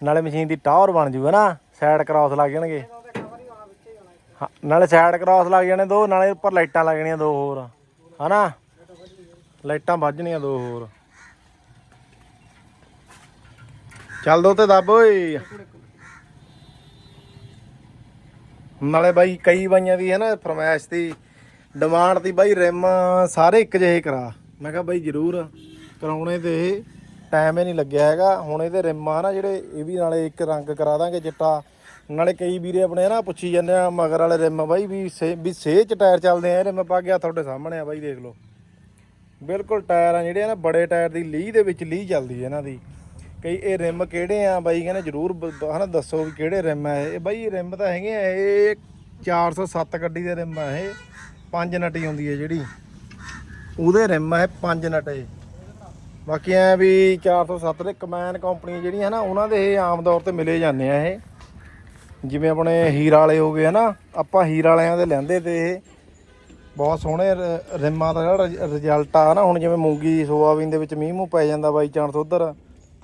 Speaker 2: ਨਾਲੇ ਮਸ਼ੀਨ ਦੀ ਟਾਵਰ ਬਣ ਜੂਗਾ ਨਾ ਸਾਈਡ ਕਰਾਸ ਲੱਗ ਜਾਣਗੇ। ਹਾਂ, ਨਾਲੇ ਸਾਈਡ ਕਰਾਸ ਲੱਗ ਜਾਣੇ ਦੋ ਨਾਲੇ ਉੱਪਰ ਲਾਈਟਾਂ ਲੱਗਣੀਆਂ ਦੋ ਹੋਰ ਹਨਾ। ਲਾਈਟਾਂ ਵੱਜਣੀਆਂ ਦੋ ਹੋਰ। ਚੱਲ ਦੋ ਤੇ ਦੱਬ ਓਏ। ਨਾਲੇ ਬਾਈ ਕਈ ਬਾਈਆਂ ਦੀ ਹੈ ਨਾ ਫਰਮਾਇਸ਼ ਦੀ ਡਿਮਾਂਡ ਦੀ ਬਾਈ ਰਿਮ ਸਾਰੇ ਇੱਕ ਜਿਹੇ ਕਰਾ। ਮੈਂ ਕਿਹਾ ਬਾਈ ਜ਼ਰੂਰ ਕਰਾਉਣੇ ਤੇ ਟਾਈਮ ਹੀ ਨਹੀਂ ਲੱਗਿਆ ਹੈਗਾ। ਹੁਣ ਇਹਦੇ ਰਿਮਾਂ ਨਾ ਜਿਹੜੇ, ਇਹ ਵੀ ਨਾਲੇ ਇੱਕ ਰੰਗ ਕਰਾ ਦਾਂਗੇ ਚਿੱਟਾ। ਨਾਲੇ ਕਈ ਵੀਰੇ ਆਪਣੇ ਨਾ ਪੁੱਛੀ ਜਾਂਦੇ ਆ, ਮਗਰ ਵਾਲੇ ਰਿਮ ਬਾਈ ਵੀ ਸੇ ਵੀ ਸੇ ਚ ਟਾਇਰ ਚੱਲਦੇ ਆ, ਇਹ ਰਿਮ ਪਾ ਗਿਆ ਤੁਹਾਡੇ ਸਾਹਮਣੇ ਆ ਬਾਈ ਦੇਖ ਲਓ। ਬਿਲਕੁਲ ਟਾਇਰ ਆ ਜਿਹੜੇ ਆ ਨਾ, ਬੜੇ ਟਾਇਰ ਦੀ ਲੀਹ ਦੇ ਵਿੱਚ ਲੀਹ ਚੱਲਦੀ ਹੈ ਇਹਨਾਂ ਦੀ। ਕਈ ਇਹ ਰਿਮ ਕਿਹੜੇ ਆ ਬਾਈ? ਕਹਿੰਦੇ ਜਰੂਰ ਬ- ਬ- ਹਨਾ ਦੱਸੋ ਵੀ ਕਿਹੜੇ ਰਿਮ ਆ ਇਹ? ਇਹ ਬਾਈ ਰਿਮ ਤਾਂ ਹੈਗੇ ਆ, ਇਹ 407 ਗੱਡੀ ਦੇ ਰਿਮ ਆ ਇਹ। ਪੰਜ ਨਟੀ ਆਉਂਦੀ ਹੈ ਜਿਹੜੀ। ਉਹਦੇ ਰਿਮ ਹੈ ਇਹ ਪੰਜ ਨਟੇ। ਬਾਕੀ ਐ ਵੀ 407 ਦੇ ਕਮੈਨ ਕੰਪਨੀ ਜਿਹੜੀਆਂ ਨਾ ਉਹਨਾਂ ਦੇ ਇਹ ਆਮ ਤੌਰ ਤੇ ਮਿਲੇ ਜਾਂਦੇ ਆ ਇਹ। ਜਿਵੇਂ ਆਪਣੇ ਹੀਰਾ ਵਾਲੇ ਹੋ ਗਏ ਹਨਾ, ਆਪਾਂ ਹੀਰਾ ਵਾਲਿਆਂ ਦੇ ਲੈਂਦੇ ਤੇ ਇਹ। ਬਹੁਤ ਸੋਹਣੇ ਰ- ਰਿਮਾਂ ਦਾ ਜਿਹੜਾ ਰਿਜ਼ਲਟ ਆ ਨਾ, ਹੁਣ ਜਿਵੇਂ ਮੂੰਗੀ, ਸੋਆਬੀਨ ਦੇ ਵਿੱਚ ਮੀਂਹ ਮੂੰਹ ਪੈ ਜਾਂਦਾ ਬਾਈ ਚਾਂਸ ਉਧਰ।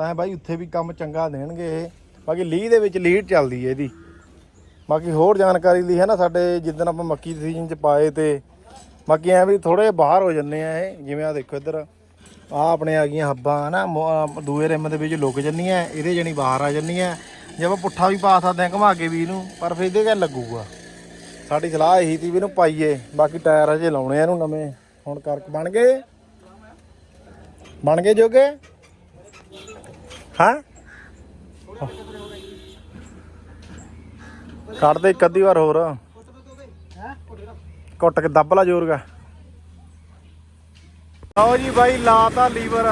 Speaker 2: ਤਾਂ ਬਾਈ, ਉੱਥੇ ਵੀ ਕੰਮ ਚੰਗਾ ਦੇਣਗੇ ਇਹ। ਬਾਕੀ ਲੀਹ ਦੇ ਵਿੱਚ ਲੀਡ ਚੱਲਦੀ ਹੈ ਇਹਦੀ। ਬਾਕੀ ਹੋਰ ਜਾਣਕਾਰੀ ਲਈ ਹੈ ਨਾ ਸਾਡੇ ਜਿੱਦਣ ਆਪਾਂ ਮੱਕੀ ਦੇ ਸੀਜ਼ਨ ਚ ਪਾਏ ਤੇ, ਬਾਕੀ ਐ ਵੀ ਥੋੜੇ ਬਾਹਰ ਹੋ ਜੰਨੇ ਆ ਇਹ, ਜਿਵੇਂ ਆ ਦੇਖੋ ਇੱਧਰ। ਆ ਆਪਣੇ ਆ ਗਈਆਂ ਹੱਬਾਂ ਨਾ, ਮੋ- ਦੂਏ ਰਿਮ ਦੇ ਵਿੱਚ ਲੁਕ ਜੰਨੀਆਂ ਇਹਦੇ ਜਣੀ ਬਾਹਰ ਆ ਜੰਨੀਆਂ ਜੇ ਆਪਾਂ ਪੁੱਠਾ ਵੀ ਪਾ ਸਕਦੇ ਆ ਘੁਮਾ ਕੇ ਵੀ ਇਹਨੂੰ, ਪਰ ਫਿਰ ਇਹਦੇ ਕਿਆ ਲੱਗੂਗਾ? ਸਾਡੀ ਸਲਾਹ ਇਹੀ ਸੀ ਵੀ ਇਹਨੂੰ ਪਾਈਏ, ਬਾਕੀ ਟਾਇਰ ਅਜੇ ਲਾਉਣੇ ਆ ਇਹਨੂੰ ਨਵੇਂ। ਹੁਣ ਕਰ ਬਣ ਗਏ। ਬਣ ਗਏ ਜੋਗੇ? ਹਾਂ? ਕੱਢ ਦੇ ਇੱਕ ਅੱਧੀ ਵਾਰ ਹੋਰ। ਕੁੱਟ ਕੇ ਦੱਬ ਲਾ ਜੋਰ ਗਾ ਲਓ ਜੀ ਬਾਈ, ਲਾਤਾ ਲੀਵਰ।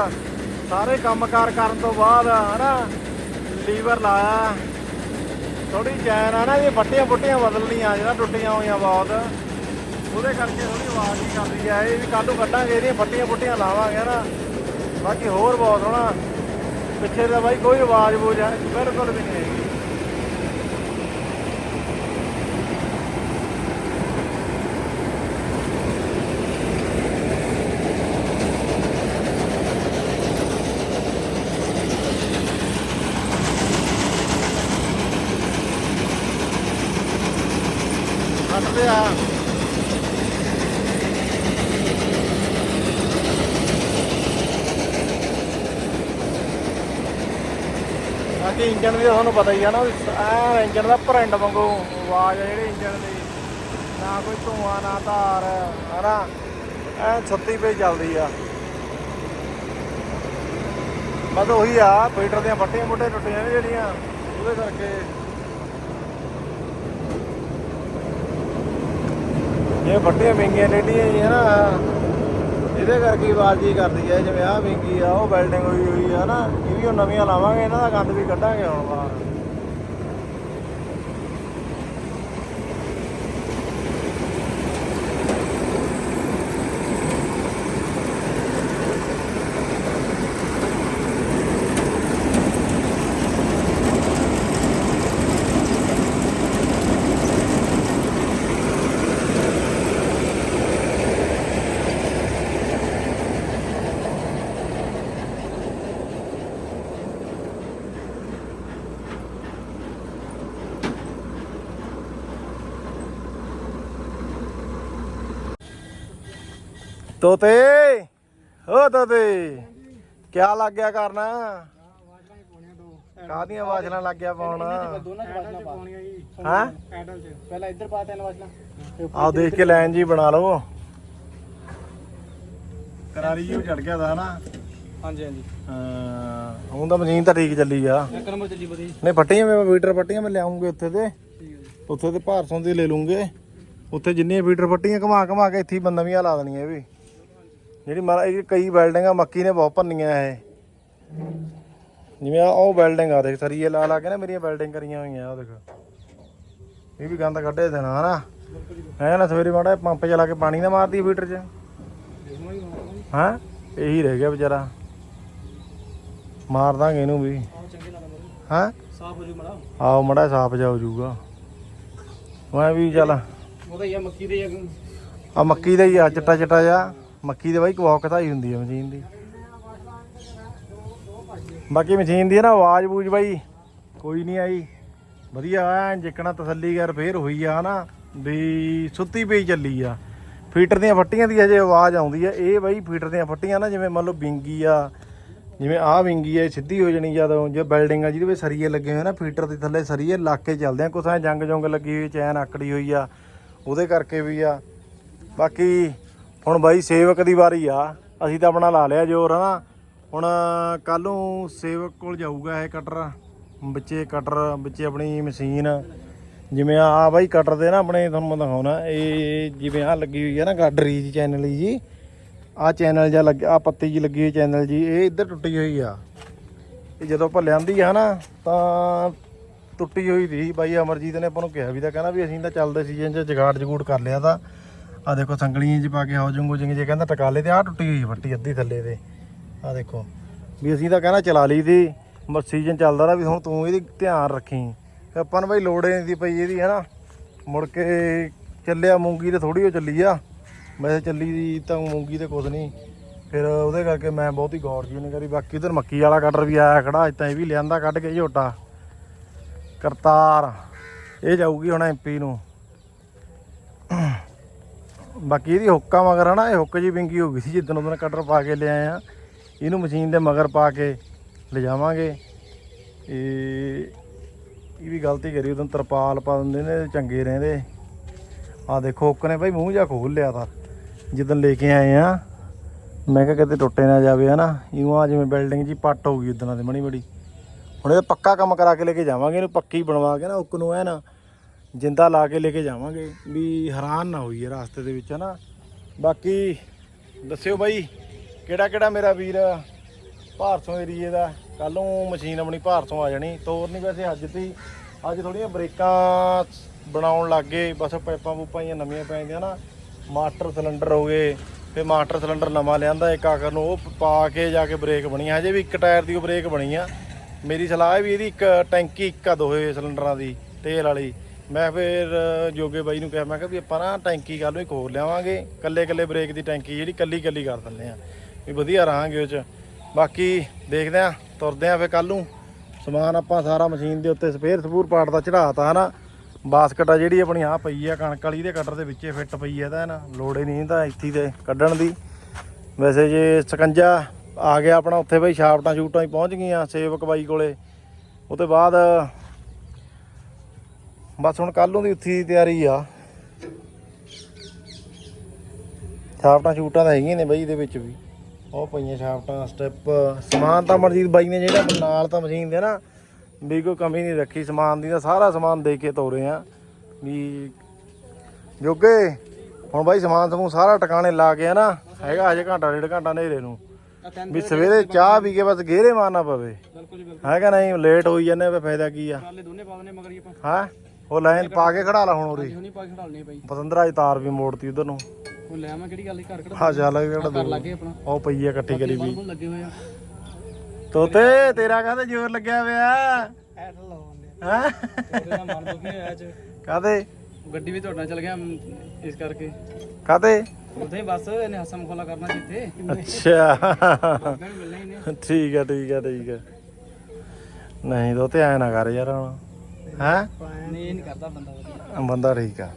Speaker 2: ਸਾਰੇ ਕੰਮਕਾਰ ਕਰਨ ਤੋਂ ਬਾਅਦ, ਹਨਾ, ਲੀਵਰ ਲਾਇਆ। ਥੋੜੀ ਚੈਨ ਆ ਨਾ, ਇਹ ਵੱਟੀਆਂ ਫੁੱਟੀਆਂ ਬਦਲਣੀਆਂ, ਜਿਹੜਾ ਟੁੱਟੀਆਂ ਹੋਈਆਂ ਬਹੁਤ। ਉਹਦੇ ਕਰਕੇ ਥੋੜੀ ਆਵਾਜ਼ ਹੀ ਕਰਦੀ ਆ। ਇਹ ਵੀ ਕੱਲ੍ਹ ਨੂੰ ਕੱਢਾਂਗੇ ਇਹਦੀਆਂ ਵੱਟੀਆਂ ਫੁੱਟੀਆਂ ਲਾਵਾਂਗੇ ਨਾ ਬਾਕੀ ਹੋਰ ਬਹੁਤ ਸੋਹਣਾ ਪਿੱਛੇ ਦਾ ਬਾਈ ਕੋਈ ਆਵਾਜ਼ ਬੂਝ ਹੈ ਬਿਲਕੁਲ ਵੀ ਨਹੀਂ ਹੈਗੀ ਹੱਟਦੇ ਆ ਬਾਕੀ ਇੰਜਨ ਵੀ ਤਾਂ ਤੁਹਾਨੂੰ ਪਤਾ ਹੀ ਆ ਨਾ ਐ ਇੰਜਨ ਦਾ ਭਰੰਡ ਵਾਂਗੂ ਆਵਾਜ਼ ਆ ਜਿਹੜੀ ਇੰਜਨ ਦੀ। ਨਾ ਕੋਈ ਧੂਆਂ, ਨਾ ਧਾਰ, ਹਨਾ? ਐ 36 ਪੇ ਚੱਲਦੀ ਆ। ਬਸ ਉਹੀ ਆ ਫੀਟਰ ਦੀਆਂ ਫੱਟੀਆਂ ਮੁੱਢੇ ਟੁੱਟੀਆਂ ਨੇ ਜਿਹੜੀਆਂ, ਉਹਦੇ ਕਰਕੇ। ਇਹ ਫੱਟੀਆਂ ਵਿੰਗੀਆਂ ਡੇਡੀਆਂ ਹੀ ਆ ਨਾ। ਇਹਦੇ ਕਰਕੇ ਹੀ ਆਵਾਜ਼ ਕਰਦੀ ਹੈ, ਜਿਵੇਂ ਆਹ ਵਿੰਗੀ ਆ, ਉਹ ਵੈਲਡਿੰਗ ਹੋਈ ਹੋਈ ਆ ਨਾ, ਇਹ ਵੀ ਉਹ ਨਵੀਆਂ ਲਾਵਾਂਗੇ, ਇਹਨਾਂ ਦਾ ਗੰਦ ਵੀ ਕੱਢਾਂਗੇ ਹੁਣ ਬਾਹਰ। ਤੋਤੇ। ਓ ਤੋਤੇ ਕਿਆ ਲੱਗ ਗਿਆ ਕਰਨਾ? ਕਾਹਦੀਆਂ ਵਾਸ਼ਲਾਂ ਲੱਗ ਗਿਆ ਪਾਉਣ?
Speaker 1: ਦੋਨਾਂ ਚ ਵਾਸ਼ਨਾ ਪਾਉਣੀਆਂ ਜੀ।
Speaker 2: ਹਾਂ?
Speaker 1: ਐਡਲ ਚ। ਪਹਿਲਾਂ ਇੱਧਰ ਪਾ ਤਿੰਨ ਵਾਸ਼ਨਾ
Speaker 2: ਆਓ ਦੇਖ ਕੇ ਲਾਈਨ ਜੀ ਬਣਾ ਲਓ। ਕਰਾਰੀ ਜੀ ਚੜ ਗਿਆ ਦਾ ਨਾ
Speaker 1: ਹਾਂਜੀ ਹਾਂਜੀ।
Speaker 2: ਹਾਂ ਹੁਣ ਤਾਂ ਮਸ਼ੀਨ ਤਾਂ ਠੀਕ ਚੱਲੀ ਆ।
Speaker 1: ਇੱਕ ਨੰਬਰ ਚੱਲੀ ਵਧੀਆ
Speaker 2: ਨਹੀਂ ਫੱਟੀਆਂ ਮੈਂ ਫੀਟਰ ਫੱਟੀਆਂ ਮੈਂ ਲਿਆਉਂਗੇ ਉੱਥੇ ਤੇ। ਉੱਥੇ ਤੇ ਭਾਰਸੋਂ ਦੀ ਲੈ ਲੂੰਗੇ। ਉੱਥੇ ਜਿੰਨੀਆਂ ਫੀਟਰ ਫੱਟੀਆਂ ਘਮਾ ਘਮਾ ਕੇ ਇੱਥੇ ਹੀ ਨਵੀਆਂ ਲਾ ਦੇਣੀਆਂ ਇਹ ਵੀ। ਜਿਹੜੀ ਮਾਰਾ ਇਹ ਕਈ ਵੈਲਡਿੰਗਾਂ ਮੱਕੀ ਨੇ ਬਹੁਤ ਭੰਨੀਆਂ ਇਹ। ਜਿਵੇਂ ਉਹ ਵੈਲਡਿੰਗ ਆ ਦੇਖ ਸਰੀਏ ਲਾ ਲਾ ਕੇ ਨਾ ਮੇਰੀਆਂ ਵੈਲਡਿੰਗ ਕਰੀਆਂ ਹੋਈਆਂ ਆ ਦੇਖ। ਇਹ ਵੀ ਗੰਦ ਕੱਢੇ ਦੇਣਾ ਹਨਾ? ਐ ਨਾ ਸਵੇਰੇ ਮਾੜਾ ਪੰਪ ਚਲਾ ਕੇ ਪਾਣੀ ਨਾ ਮਾਰਦੀ ਫੀਟਰ 'ਚ।
Speaker 1: ਹੀ?
Speaker 2: ਹਾਂ ਇਹੀ ਰਹਿ ਗਿਆ ਵਿਚਾਰਾ। ਮਾਰ ਦਾਂਗੇ ਇਹਨੂੰ ਵੀ। ਹਾਂ?
Speaker 1: ਸਾਫ਼ ਹੋ ਜੂ ਮੜਾ
Speaker 2: ਆਓ ਮੜਾ ਸਾਫ਼ ਜਾ ਹੋ ਜਾਊਗਾ। ਮੈਂ ਵੀ ਚੱਲ।
Speaker 1: ਉਹਦਾ ਹੀ ਆ ਮੱਕੀ ਦੇ
Speaker 2: ਆ। ਮੱਕੀ ਦਾ ਹੀ ਆ ਚਿੱਟਾ ਚਿੱਟਾ ਜਾ ਮੱਕੀ ਦੇ ਬਾਈ ਕਵਾਕ ਤਾਂ ਹੀ ਹੁੰਦੀ ਆ ਮਸ਼ੀਨ ਦੀ। ਬਾਕੀ ਮਸ਼ੀਨ ਦੀ ਨਾ ਆਵਾਜ਼ ਬੂਝ ਬਾਈ, ਕੋਈ ਨਹੀਂ ਆਈ। ਵਧੀਆ ਐ ਜਿੱਕਣਾ ਤਸੱਲੀ ਕਰ, ਫੇਰ ਹੋਈ ਆ ਨਾ ਵੀ ਸੁੱਤੀ ਪਈ ਚੱਲੀ ਆ। ਫੀਟਰ ਦੀਆਂ ਫੱਟੀਆਂ ਦੀ ਹਜੇ ਆਵਾਜ਼ ਆਉਂਦੀ ਆ। ਇਹ ਬਾਈ ਫੀਟਰ ਦੀਆਂ ਫੱਟੀਆਂ ਨਾ, ਜਿਵੇਂ ਮੰਨ ਲਓ ਵਿੰਗੀ ਆ, ਜਿਵੇਂ ਆਹ ਵਿੰਗੀ ਆ ਸਿੱਧੀ ਹੋ ਜਾਣੀ ਜਦੋਂ ਜੇ ਬਿਲਡਿੰਗ ਆ ਜਿਹਦੇ ਵਿੱਚ ਸਰੀਏ ਲੱਗੇ ਹੋਏ ਨਾ, ਫੀਟਰ ਦੇ ਥੱਲੇ ਸਰੀਏ ਲੱਗ ਕੇ ਚੱਲਦੇ ਆ। ਕੁਛ ਐ ਜੰਗ ਜੰਗ ਲੱਗੀ ਹੋਈ, ਚੈਨ ਆਕੜੀ ਹੋਈ ਆ, ਉਹਦੇ ਕਰਕੇ ਵੀ ਆ। ਬਾਕੀ ਹੁਣ ਬਾਈ ਸੇਵਕ ਦੀ ਵਾਰੀ ਆ। ਅਸੀਂ ਤਾਂ ਆਪਣਾ ਲਾ ਲਿਆ ਜੋਰ, ਹਨਾ? ਹੁਣ ਕੱਲ ਨੂੰ ਸੇਵਕ ਕੋਲ ਜਾਊਗਾ ਇਹ ਕਟਰ ਵਿੱਚੇ ਕਟਰ ਵਿੱਚੇ ਆਪਣੀ ਮਸ਼ੀਨ। ਜਿਵੇਂ ਆ ਬਾਈ ਕਟਰ ਦੇ ਨਾ ਆਪਣੇ ਤੁਹਾਨੂੰ ਦਿਖਾਉਣਾ। ਇਹ ਜਿਵੇਂ ਆ ਲੱਗੀ ਹੋਈ ਹੈ ਨਾ ਗਾਡਰੀ ਚੈਨਲ ਜੀ। ਆ ਚੈਨਲ ਜਾਂ ਲੱਗ, ਆ ਪੱਤੀ ਜੀ ਲੱਗੀ ਹੋਈ ਚੈਨਲ ਜੀ। ਇਹ ਇੱਧਰ ਟੁੱਟੀ ਹੋਈ ਆ। ਇਹ ਜਦੋਂ ਆਪਾਂ ਲਿਆਂਦੀ ਆ ਨਾ ਤਾਂ ਟੁੱਟੀ ਹੋਈ ਸੀ। ਬਾਈ ਅਮਰਜੀਤ ਨੇ ਆਪਾਂ ਨੂੰ ਕਿਹਾ ਵੀ ਤਾਂ, ਕਹਿੰਦਾ ਵੀ ਅਸੀਂ ਤਾਂ ਚੱਲਦੇ ਸੀਜ਼ਨ 'ਚ ਜਗਾੜ ਜਗੂੜ ਕਰ ਲਿਆ ਤਾਂ। ਆ ਦੇਖੋ ਸੰਗਲੀਆਂ 'ਚ ਪਾ ਕੇ ਹੋ ਜੂੰਗੋ ਜਿੰਗ ਜੇ ਕਹਿੰਦਾ ਟਕਾਲੇ ਤੇ ਆ ਟੁੱਟੀ ਹੋਈ ਫੱਟੀ ਅੱਧੀ ਥੱਲੇ ਤੇ। ਆ ਦੇਖੋ। ਵੀ ਅਸੀਂ ਤਾਂ ਕਹਿੰਦਾ ਚਲਾ ਲਈ ਸੀ ਮਰ ਸੀਜ਼ਨ ਚੱਲਦਾ ਰਿਹਾ ਵੀ ਹੁਣ ਤੂੰ ਇਹਦੀ ਧਿਆਨ ਰੱਖੀ। ਆਪਾਂ ਨੂੰ ਬਈ ਲੋੜ ਹੀ ਨਹੀਂ ਸੀ ਪਈ ਇਹਦੀ, ਹਨਾ। ਮੁੜ ਕੇ ਚੱਲਿਆ ਮੂੰਗੀ ਤੇ ਥੋੜੀ ਉਹ ਚੱਲੀ ਆ। ਵੈਸੇ ਚੱਲੀ ਦੀ ਤਾਂ ਮੂੰਗੀ ਤੇ ਕੁਝ ਨਹੀਂ। ਫਿਰ ਉਹਦੇ ਕਰਕੇ ਮੈਂ ਬਹੁਤੀ ਗੌਰ ਜੀ ਨਹੀਂ ਕਰੀ। ਬਾਕੀ ਉਧਰ ਮੱਕੀ ਵਾਲਾ ਕਟਰ ਵੀ ਆਇਆ ਖੜਾ ਅੱਜ ਤਾਂ ਇਹ ਵੀ ਲਿਆਂਦਾ ਕੱਢ ਕੇ ਝੋਟਾ। ਕਰਤਾਰ। ਇਹ ਜਾਊਗੀ ਹੁਣ ਐਮਪੀ ਨੂੰ। ਬਾਕੀ ਇਹਦੀ ਹੁੱਕਾ ਮਗਰ ਹਨਾ, ਇਹ ਹੁੱਕ ਜੀ ਵਿੰਗੀ ਹੋ ਗਈ ਸੀ, ਜਿੱਦਣ ਉਹਨੇ ਕਟਰ ਪਾ ਕੇ ਲਿਆਏ ਆ। ਇਹਨੂੰ ਮਸ਼ੀਨ ਦੇ ਮਗਰ ਪਾ ਕੇ ਲਿਜਾਵਾਂਗੇ। ਇਹ ਇਹ ਵੀ ਗਲਤੀ ਕਰੀ ਉਦੋਂ ਤਰਪਾਲ ਪਾ ਦਿੰਦੇ ਨੇ ਚੰਗੇ ਰਹਿੰਦੇ। ਆ ਦੇਖੋ, ਹੁੱਕ ਨੇ ਭਾਈ ਮੂੰਹ ਜਾ ਖੋਲ ਲਿਆ ਤਾਂ, ਜਿੱਦਣ ਲੈ ਕੇ ਆਏ ਆ। ਮੈਂ ਕਿਹਾ ਕਿਤੇ ਟੁੱਟੇ ਨਾ ਜਾਵੇ ਹਨਾ, ਇਉਂ ਆ ਜਿਵੇਂ ਬਿਲਡਿੰਗ ਜੀ ਪੱਟ ਹੋ ਗਈ ਉਦੋਂ ਦੇ ਮਣੀ ਬੜੀ ਹੁਣ ਇਹ ਪੱਕਾ ਕੰਮ ਕਰਾ ਕੇ ਲੈ ਕੇ ਜਾਵਾਂਗੇ, ਇਹਨੂੰ ਪੱਕੀ ਬਣਵਾ ਕੇ ਨਾ ਹੁੱਕ ਨੂੰ ਐ ਨਾ ਜਿੰਦਾ ਲਾ ਕੇ ਲੈ ਕੇ ਜਾਵਾਂਗੇ, ਵੀ ਹੈਰਾਨ ਨਾ ਹੋਈਏ ਰਾਸਤੇ ਦੇ ਵਿੱਚ, ਹਨਾ? ਬਾਕੀ ਦੱਸਿਓ ਬਾਈ, ਕਿਹੜਾ ਕਿਹੜਾ ਮੇਰਾ ਵੀਰ ਭਾਰਤੋਂ ਏਰੀਏ ਦਾ? ਕੱਲ ਨੂੰ ਮਸ਼ੀਨ ਆਪਣੀ ਭਾਰਤੋਂ ਆ ਜਾਣੀ, ਤੋਰ ਨਹੀਂ ਵੈਸੇ ਅੱਜ ਤੀ ਅੱਜ ਥੋੜੀਆਂ ਬ੍ਰੇਕਾਂ ਬਣਾਉਣ ਲੱਗ ਗਏ, ਬਸ ਪਾਈਪਾਂ ਪੂਪਾਂ ਜਿਹੀਆਂ ਨਵੀਆਂ ਪੈ ਜਾਂਦੀਆਂ ਨਾ ਮਾਸਟਰ ਸਿਲੰਡਰ ਹੋ ਗਏ ਤੇ ਮਾਸਟਰ ਸਿਲੰਡਰ ਨਵਾਂ ਲਿਆਂਦਾ, ਇੱਕ ਆਖਰ ਨੂੰ ਉਹ ਪਾ ਕੇ ਜਾ ਕੇ ਬ੍ਰੇਕ ਬਣੀ ਆ। ਹਜੇ ਵੀ ਇੱਕ ਟਾਇਰ ਦੀ ਉਹ ਬ੍ਰੇਕ ਬਣੀ ਆ। ਮੇਰੀ ਸਲਾਹ ਹੈ ਵੀ ਇਹਦੀ ਇੱਕ ਟੈਂਕੀ ਇੱਕ ਆ ਦੋਹੇ ਸਿਲੰਡਰਾਂ ਦੀ, ਤੇਲ ਵਾਲੀ। ਮੈਂ ਫਿਰ ਜੋਗੇ ਬਾਈ ਨੂੰ ਕਿਹਾ, ਮੈਂ ਕਿਹਾ ਵੀ ਆਪਾਂ ਨਾ ਟੈਂਕੀ ਕੱਲ ਨੂੰ ਇੱਕ ਹੋਰ ਲਿਆਵਾਂਗੇ। ਕੱਲੇ ਕੱਲੇ ਬ੍ਰੇਕ ਦੀ ਟੈਂਕੀ ਜਿਹੜੀ ਕੱਲੀ ਕੱਲੀ ਕਰ ਦਿੰਦੇ ਆ। ਵੀ ਵਧੀਆ ਰਹਾਂਗੇ ਉਹ ਚ। ਬਾਕੀ ਦੇਖਦੇ ਆ, ਤੁਰਦੇ ਆ ਫਿਰ ਕੱਲ ਨੂੰ। ਸਮਾਨ ਆਪਾਂ ਸਾਰਾ ਮਸ਼ੀਨ ਦੇ ਉੱਤੇ ਸਪੇਅਰ ਸਪੂਰ ਪਾਰਟ ਦਾ ਚੜਾਤਾ ਹਨਾ। ਬਾਸਕਟ ਆ ਜਿਹੜੀ ਆਪਣੀ ਆ ਪਈ ਆ, ਕਣਕ ਵਾਲੀ ਦੇ ਕਟਰ ਦੇ ਵਿੱਚੇ ਫਿੱਟ ਪਈ ਆ ਇਹਦਾ ਨਾ ਲੋੜ ਹੀ ਨਹੀਂ ਤਾਂ ਇੱਥੇ ਹੀ ਤੇ ਕੱਢਣ ਦੀ। ਵੈਸੇ ਜੇ ਸਕੰਜਾ ਆ ਗਿਆ ਆਪਣਾ, ਉੱਥੇ ਬਈ ਛਾਪਟਾਂ ਸ਼ੂਟਾਂ ਹੀ ਪਹੁੰਚ ਗਈਆਂ ਸੇਵਕ ਬਾਈ ਕੋਲੇ। ਉਹ ਤੋਂ ਬਾਅਦ ਬਸ ਹੁਣ ਕੱਲ ਨੂੰ ਦੀ ਉੱਥੀ ਦੀ ਤਿਆਰੀ ਆ। ਛਾਪਟਾਂ ਸ਼ੂਟਾਂ ਤਾਂ ਹੈਗੀਆਂ ਨੇ ਬਾਈ ਇਹਦੇ ਵਿੱਚ ਵੀ। ਉਹ ਪਈਆਂ ਛਾਪਟਾਂ ਸਟੈਪ। ਸਮਾਨ ਤਾਂ ਮਰਜੀਤ ਬਾਈ ਨੇ ਜਿਹੜਾ ਨਾਲ ਤਾਂ ਮਸ਼ੀਨ ਦੇ ਨਾ ਵੀ ਕੋਈ ਕਮੀ ਨਹੀਂ ਰੱਖੀ। ਸਮਾਨ ਦੀ ਤਾਂ ਸਾਰਾ ਸਮਾਨ ਦੇ ਕੇ ਤੋਰੇ ਆ। ਵੀ ਜੋਗੇ ਹੁਣ ਬਾਈ ਸਮਾਨ ਸਮੂਹ ਸਾਰਾ ਟਿਕਾਣੇ ਲਾ ਕੇ ਆ ਨਾ ਹੈਗਾ ਹਜੇ ਘੰਟਾ ਡੇਢ ਘੰਟਾ ਨੇਰੇ ਨੂੰ। ਵੀ ਸਵੇਰੇ ਚਾਹ ਪੀ ਕੇ ਬਸ ਗੇਰੇ ਮਾਰਨਾ ਪਵੇ।
Speaker 1: ਬਿਲਕੁਲ ਜੀ ਬਿਲਕੁਲ।
Speaker 2: ਹੈਗਾ ਨਹੀਂ ਲੇਟ ਹੋਈ ਜਾਂਦੇ ਫਾਇਦਾ ਕੀ ਆ?
Speaker 1: ਹਾਂ?
Speaker 2: ਉਹ ਲਾਈਨ ਪਾ ਕੇ ਖੜਾ ਲਾ ਹੁਣ ਉਰੀ।
Speaker 1: ਹੁਣੀ ਪਾ ਕੇ ਖੜਾਲਨੇ ਪਈ
Speaker 2: ਪਤੰਦਰਾ ਦੀ ਤਾਰ ਵੀ ਮੋੜਤੀ ਉਧਰ ਨੂੰ।
Speaker 1: ਹੁਣ ਲੈ ਆਵਾਂ ਕਿਹੜੀ ਗੱਲ ਹੈ ਘਰ
Speaker 2: ਹਾਂ ਚੱਲ
Speaker 1: ਕਰ ਲੱਗੇ ਆਪਣਾ।
Speaker 2: ਉਹ ਪਈ ਆ ਇਕੱਠੀ ਕਰੀ ਵੀ।
Speaker 1: ਬਲਬ ਲੱਗੇ ਹੋਏ ਆ।
Speaker 2: ਤੋਤੇ ਤੇਰਾ ਕਾਹਦੇ ਜ਼ੋਰ ਲੱਗਿਆ ਪਿਆ?
Speaker 1: ਐਡ ਲਾਉਂਦੇ
Speaker 2: ਹੈ?
Speaker 1: ਉਹਦੇ ਨਾਲ ਮਨ ਦੁਖੀ ਹੋਇਆ ਅੱਜ।
Speaker 2: ਕਾਦੇ
Speaker 1: ਗੱਡੀ ਵੀ ਤੁਹਾਡਾ ਚਲ ਗਿਆ ਮ, ਇਸ ਕਰਕੇ। ਹੀ ਬਸ ਇਹਨੇ ਹੱਸਾ ਮਖੌਲਾ ਕਰਨਾ ਸੀ ਇੱਥੇ।
Speaker 2: ਅੱਛਾ।
Speaker 1: ਮੈਂ ਮਿਲਣਾ ਹੀ
Speaker 2: ਠੀਕ ਆ ਠੀਕ ਆ ਠੀਕ ਆ। ਨਹੀਂ ਤੋਤੇ ਐ ਨਾ ਕਰ ਯਾਰ ਹੁਣ। ਹੈ?
Speaker 1: ਨਹੀਂ ਇਹ ਨਹੀਂ ਕਰਦਾ ਬੰਦਾ ਵਧੀਆ।
Speaker 2: ਬੰਦਾ ਠੀਕ ਆ।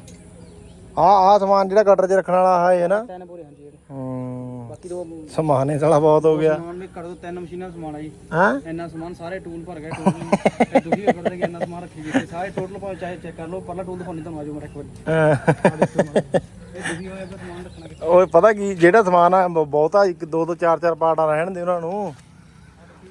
Speaker 2: ਆ ਆ ਸਮਾਨ ਜਿਹੜਾ ਕਟਰ 'ਚ ਰੱਖਣ ਵਾਲਾ ਹੈ ਨਾ?
Speaker 1: ਤਿੰਨ ਪੂਰੇ ਹਾਂਜੀ ਜਿਹੜੇ।
Speaker 2: ਹੂੰ।
Speaker 1: ਬਾਕੀ ਦੋ
Speaker 2: ਸਮਾਨ ਹੀ ਸਾਲਾ ਬਹੁਤ ਹੋ ਗਿਆ।
Speaker 1: ਸਮਾਨ ਵੀ ਕਰ ਦੋ ਤਿੰਨ ਮਸ਼ੀਨਾਂ ਦਾ ਸਮਾਨ ਆ ਜੀ।
Speaker 2: ਹਾਂ?
Speaker 1: ਇੰਨਾ ਸਮਾਨ ਸਾਰੇ ਟੂਲ ਭਰ ਗਏ ਟੂਲ ਤੇ ਦੁਖੀ ਹੋ ਕਰਦੇ ਕਿ ਇੰਨਾ ਸਮਾਨ ਰੱਖੀ ਗਈ ਸਾਰੇ ਟੋਟਲ ਭਾਵੇਂ ਚਾਹੇ ਚੈੱਕ ਕਰ ਲਓ ਪਹਿਲਾ ਟੂਲ ਦਿਖਾਉਣੀ ਤੁਹਾਨੂੰ ਆਜੋ ਮੇਰਾ ਇੱਕ ਵਾਰੀ। ਆਹ ਦੇਖੋ ਮਾੜਾ। ਇਹ ਦੁਖੀ ਹੋਇਆ ਪਿਆ ਸਮਾਨ ਰੱਖਣਾ ਕਿੱਥੇ?
Speaker 2: ਓਏ ਪਤਾ ਕੀ ਜਿਹੜਾ ਸਮਾਨ ਆ ਬ- ਬਹੁਤਾ ਇੱਕ ਦੋ ਦੋ ਚਾਰ ਚਾਰ ਪਾਰਟਾਂ ਰਹਿਣ ਦੇ ਉਹਨਾਂ ਨੂੰ।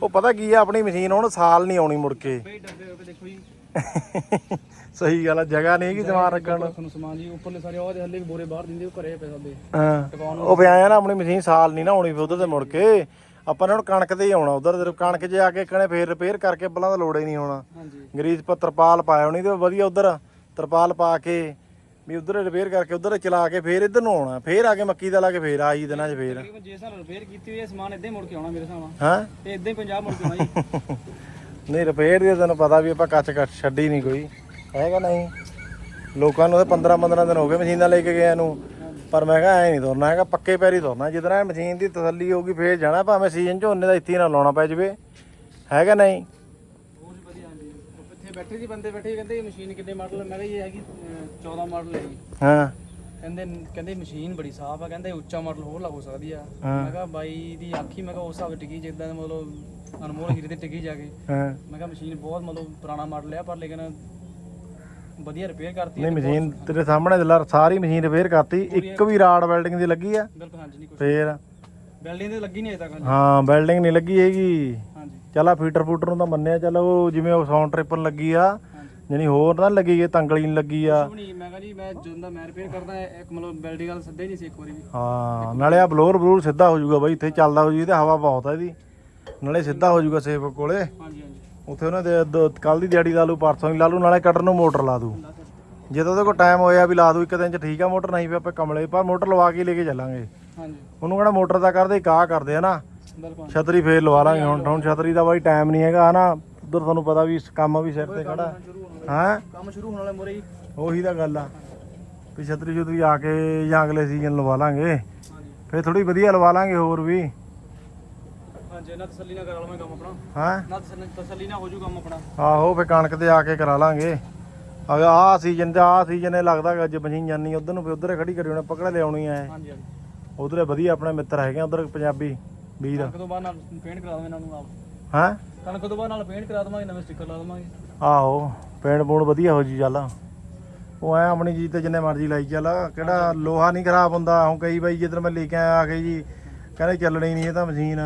Speaker 2: ਉਹ ਪਤਾ ਕੀ ਆ ਆਪਣੀ ਮਸ਼ੀਨ ਹੁਣ ਸਾਲ ਨਹੀਂ ਆਉਣੀ ਮੁੜ ਕੇ।
Speaker 1: ਬਈ ਡੱਬੇ ਹੋਏ ਪਏ ਦੇਖੋ ਜੀ
Speaker 2: ਸਹੀ ਗੱਲ ਆ ਜਗ੍ਹਾ ਨਹੀਂ ਕਿ ਸਮਾਨ ਰੱਖਣ ਨੂੰ।
Speaker 1: ਤੁਹਾਨੂੰ ਸਮਾਨ ਜੀ ਉੱਪਰਲੇ ਸਾਰੇ ਉਹਦੇ ਹੱਲੇ ਵੀ ਬੋਰੇ ਬਾਹਰ ਦਿੰਦੇ ਉਹ ਘਰੇ ਪਏ ਸਾਡੇ।
Speaker 2: ਹਾਂ ਉਹ ਪਿਆ ਨਾ ਆਪਣੀ ਮਸ਼ੀਨ ਸਾਲ ਨਹੀਂ ਨਾ ਆਉਣੀ ਫਿਰ ਉਧਰ ਤੇ ਮੁੜ ਕੇ। ਆਪਾਂ ਨੇ ਹੁਣ ਕਣਕ ਤੇ ਹੀ ਆਉਣਾ ਉਧਰ ਕਣਕ 'ਚ ਆ ਕੇ ਕਣੇ ਫੇਰ ਰਿਪੇਅਰ ਕਰਕੇ ਪਹਿਲਾਂ ਤਾਂ ਲੋੜ ਹੀ ਨਹੀਂ ਹੋਣਾ
Speaker 1: ਹਾਂਜੀ।
Speaker 2: ਗਰੀਸ ਪਰ ਤਰਪਾਲ ਪਾਇਆ ਹੋਣੀ ਤੇ ਵਧੀਆ ਉਧਰ ਤਰਪਾਲ ਪਾ ਕੇ ਵੀ ਉਧਰ ਰਿਪੇਅਰ ਕਰਕੇ ਉਧਰ ਚਲਾ ਕੇ ਫੇਰ ਇੱਧਰ ਨੂੰ ਆਉਣਾ ਫੇਰ ਆ ਕੇ ਮੱਕੀ ਦਾ ਲਾ ਕੇ ਫੇਰ ਆਈ ਦਿਨਾਂ 'ਚ ਫੇਰ।
Speaker 1: ਜੇ ਸਾਨੂੰ ਰਿਪੇਅਰ ਕੀਤੀ ਹੋਈ ਹੈ ਸਮਾਨ ਇਦਾਂ ਹੀ ਮੁੜ ਕੇ ਆਉਣਾ ਮੇਰੇ ਹਿਸਾਬ ਨਾਲ।
Speaker 2: ਹਾਂ।
Speaker 1: ਤੇ ਇਦਾਂ ਹੀ ਪੰਜਾਬ ਮੁੜ ਕੇ ਆਉਣਾ ਜੀ।
Speaker 2: ਨਹੀਂ ਰਿਪੇਅਰ ਦੀ ਤੈਨੂੰ ਪਤਾ ਵੀ ਆਪਾਂ ਕੱਚ ਕੱਚ ਛੱਡੀ ਨਹੀਂ ਕੋਈ। ਹੈਗਾ ਨਹੀਂ। ਲੋਕਾਂ ਨੂੰ ਤਾਂ 15 15 ਦਿਨ ਹੋ ਗਏ ਮਸ਼ੀਨਾਂ ਲੈ ਕੇ ਗਏ ਨੂੰ। ਪਰ ਮੈਂ ਕਿਹਾ ਐ ਨਹੀਂ ਤੁਰਨਾ ਹੈਗਾ ਪੱਕੇ ਪੈਰੀ ਤੁਰਨਾ। ਜਿੱਦਣ ਇਹ ਮਸ਼ੀਨ ਦੀ ਤਸੱਲੀ ਹੋਊਗੀ ਫੇਰ ਜਾਣਾ ਭਾਵੇਂ ਸੀਜ਼ਨ ਝੋਨੇ ਦਾ ਇੱਥੇ ਹੀ ਨਾ ਲਾਉਣਾ ਪੈ ਜਵੇ। ਹੈਗਾ ਨਹੀਂ।
Speaker 1: ਬੈਠੇ ਸੀ ਬੰਦੇ ਬੈਠੇ ਕਹਿੰਦੇ ਇਹ ਮਸ਼ੀਨ ਕਿੰਨੇ ਮਾਡਲ ਹੈ ਮੈਂ ਕਿਹਾ ਇਹ ਹੈਗੀ ਅਹ, 14 ਮਾਡਲ ਹੈ ਜੀ।
Speaker 2: ਹਾਂ।
Speaker 1: ਕਹਿੰਦੇ ਕਹਿੰਦੇ ਮਸ਼ੀਨ ਬੜੀ ਸਾਫ਼ ਆ ਕਹਿੰਦੇ ਉੱਚਾ ਮਾਡਲ ਹੋਰ ਲਾ ਹੋ ਸਕਦੀ ਆ।
Speaker 2: ਹਾਂ।
Speaker 1: ਮੈਂ ਕਿਹਾ ਬਾਈ ਦੀ ਆਖੀ ਮੈਂ ਕਿਹਾ ਉਸ ਹਿਸਾਬ ਟਿਕੀ ਜਿੱਦਾਂ ਦੇ ਮਤਲਬ ਅਨਮੋਲ ਹੀਰੇ ਤੇ ਟਿਕੀ ਜਾ ਕੇ।
Speaker 2: ਹਾਂ।
Speaker 1: ਮੈਂ ਕਿਹਾ ਮਸ਼ੀਨ ਬਹੁਤ ਮਤਲਬ ਪੁਰਾਣਾ ਮਾਡਲ ਆ ਪਰ ਲੇਕਿਨ ਵਧੀਆ ਰਿਪੇਅਰ ਕਰਤੀ
Speaker 2: ਨਹੀਂ ਮਸ਼ੀਨ ਤੇਰੇ ਸਾਹਮਣੇ ਦਿਲਾ ਸਾਰੀ ਮਸ਼ੀਨ ਰਿਪੇਅਰ ਕਰਤੀ ਇੱਕ ਵੀ ਰਾਡ ਵੈਲਡਿੰਗ ਦੀ ਲੱਗੀ ਆ।
Speaker 1: ਬਿਲਕੁਲ ਹਾਂਜੀ ਨਹੀਂ ਕੁਝ
Speaker 2: ਫੇਰ।
Speaker 1: ਬਿਲਡਿੰਗ ਤੇ ਲੱਗੀ ਨਹੀਂ ਅਜੇ ਤੱਕ ਹਾਂਜੀ।
Speaker 2: ਹਾਂ ਵੈਲਡਿੰਗ ਨਹੀਂ ਲੱਗੀ ਹੈਗੀ।
Speaker 1: ਹਾਂਜੀ।
Speaker 2: ਚੱਲ ਆ ਫੀਟਰ ਫੂਟਰ ਨੂੰ ਤਾਂ ਮੰਨਿਆ ਚੱਲ ਉਹ ਜਿਵੇਂ ਉਹ ਸਾਊਂਡ ਟ੍ਰਿਪਲ ਲੱਗੀ ਆ ਜਾਨੀ ਹੋਰ ਤਾਂ ਨੀ ਲੱਗੀ ਇਹ ਤੰਗਲੀ ਲੱਗੀ ਆ।
Speaker 1: ਨਹੀਂ ਮੈਂ ਕਿਹਾ ਜੀ ਮੈਂ ਜਦੋਂ ਦਾ ਮੈਂ ਰਿਪੇਅਰ ਕਰਦਾ ਇੱਕ ਮਤਲਬ ਬਿਲਡਿੰਗ ਵਾਲਾ ਸੱਦੇ ਨਹੀਂ ਸੀ ਇੱਕ ਵਾਰੀ ਵੀ।
Speaker 2: ਹਾਂ ਨਾਲੇ ਆ ਬਲੋਰ ਬਲੂਰ ਸਿੱਧਾ ਹੋ ਜਾਊਗਾ ਬਾਈ ਇੱਥੇ ਚੱਲਦਾ ਹੋ ਜੂ ਤੇ ਹਵਾ ਬਹੁਤ ਆ ਇਹਦੀ। ਨਾਲੇ ਸਿੱਧਾ ਹੋ ਜਾਊਗਾ ਸੇਵਕ ਕੋਲੇ।
Speaker 1: ਹਾਂਜੀ ਹਾਂਜੀ।
Speaker 2: ਉੱਥੇ ਉਹਨਾਂ ਦੇ ਕੱਲ ਦੀ ਦਿਹਾੜੀ ਲਾ ਲੂ ਪਰਸੋਂ ਹੀ ਲਾ ਲੂ ਨਾਲੇ ਕੱਟਣ ਨੂੰ ਮੋਟਰ ਲਾ ਦੂ ਜੇ ਤਾਂ ਉਹਦੇ ਕੋਲ ਟਾਈਮ ਹੋਇਆ ਵੀ ਲਾ ਦੂ ਇੱਕ ਦਿਨ ਚ ਠੀਕ ਆ ਮੋਟਰ ਨਹੀਂ ਵੀ ਆਪਾਂ ਕਮਲੇ ਪਰ ਮੋਟਰ ਲਵਾ ਕੇ ਹੀ ਲੈ ਕੇ ਚੱਲਾਂਗੇ।
Speaker 1: ਹਾਂਜੀ।
Speaker 2: ਉਹਨੂੰ ਕਹਿੰਦਾ ਮੋਟਰ ਦਾ ਕਰਦੇ ਕਾਹ ਕਰਦੇ ਆ ਨਾ?
Speaker 1: ਬਿਲਕੁਲ।
Speaker 2: ਛਤਰੀ ਫੇਰ ਲਵਾ ਲਾਂਗੇ ਹੁਣ ਹੁਣ ਛਤਰੀ ਦਾ ਬਾਈ ਟਾਈਮ ਨਹੀਂ ਹੈਗਾ ਹਨਾ? ਉਧਰ ਤੁਹਾਨੂੰ ਪਤਾ ਵੀ ਕੰਮ ਵੀ ਸਿਰ ਤੇ ਖੜਾ।
Speaker 1: ਹੋਣ
Speaker 2: ਹਾਂ?
Speaker 1: ਕੰਮ ਸ਼ੁਰੂ ਹੋਣ ਵਾਲਾ ਮੋਰੇ ਜੀ।
Speaker 2: ਉਹੀ ਤਾਂ ਗੱਲ ਆ। ਵੀ ਛਤਰੀ ਛਤਰੀ ਆ ਕੇ ਜਾਂ ਅਗਲੇ ਸੀਜ਼ਨ ਲਵਾ ਲਾਂਗੇ। ਫੇਰ ਥੋੜੀ ਵਧੀਆ ਲਵਾ ਲਾਂਗੇ ਹੋਰ ਵੀ।
Speaker 1: ਹਾਂਜੀ ਨਾ ਤਸੱਲੀ ਨਾਲ ਕਰਾ ਲਵਾਂ ਕੰਮ ਆਪਣਾ।
Speaker 2: ਹਾਂ?
Speaker 1: ਨਾ ਤਸੱਲੀ ਨਾਲ ਹੋ ਜੂ ਕੰਮ ਆਪਣਾ।
Speaker 2: ਆਹੋ ਫੇ ਕਣਕ ਤੇ ਆ ਕੇ ਕਰਾ ਲਾਂਗੇ। ਅਗਰ ਆਹ ਸੀਜ਼ਨ ਤੇ ਆਹ ਸੀਜ਼ਨ ਇਹ ਲੱਗਦਾ ਕਿ ਅੱਜ ਮਸ਼ੀਨ ਜਾਨੀ ਉਧਰ ਨੂੰ ਫੇ ਉਧਰ ਖੜੀ ਕਰੀ ਉਹਨੇ ਪਕੜ ਲਿਆਉਣੀ ਆ
Speaker 1: ਹਾਂਜੀ ਹਾਂਜੀ।
Speaker 2: ਉਧਰੇ ਵਧੀਆ ਆਪਣੇ ਮਿੱਤਰ ਹੈਗੇ ਉਧਰ ਪੰਜਾਬੀ ਵੀਰ।
Speaker 1: ਤੋਂ ਬਾਅਦ ਨਾਲ ਪੇਂਟ ਕਰਾ ਦਵਾਂ ਇਹਨਾਂ ਨੂੰ ਆਪ।
Speaker 2: ਹਾਂ?
Speaker 1: ਕਣਕ ਤੋਂ ਬਾਅਦ ਨਾਲ ਪੇਂਟ ਕਰਾ ਦਵਾਂਗੇ ਨਵੇਂ ਸਟicker ਲਾ ਦਵਾਂਗੇ।
Speaker 2: ਆਹੋ ਪੇਂਟ ਪੂਣ ਵਧੀਆ ਹੋ ਜੀ ਚੱਲ। ਉਹ ਐ ਆਪਣੀ ਜੀ ਤੇ ਜਿੰਨੇ ਮਰਜ਼ੀ ਲਾਈ ਚੱਲ ਕਿਹੜਾ ਲੋਹਾ ਨਹੀਂ ਖਰਾਬ ਹੁੰਦਾ ਹੁਣ ਕਈ ਬਾਈ ਜਿੱਦਣ ਮੈਂ ਲੈ ਕੇ ਆਇਆ ਆ ਕੇ ਜੀ ਕਹਿੰਦੇ ਚੱਲਣੀ ਨਹੀਂ ਇਹ ਤਾਂ ਮਸ਼ੀਨ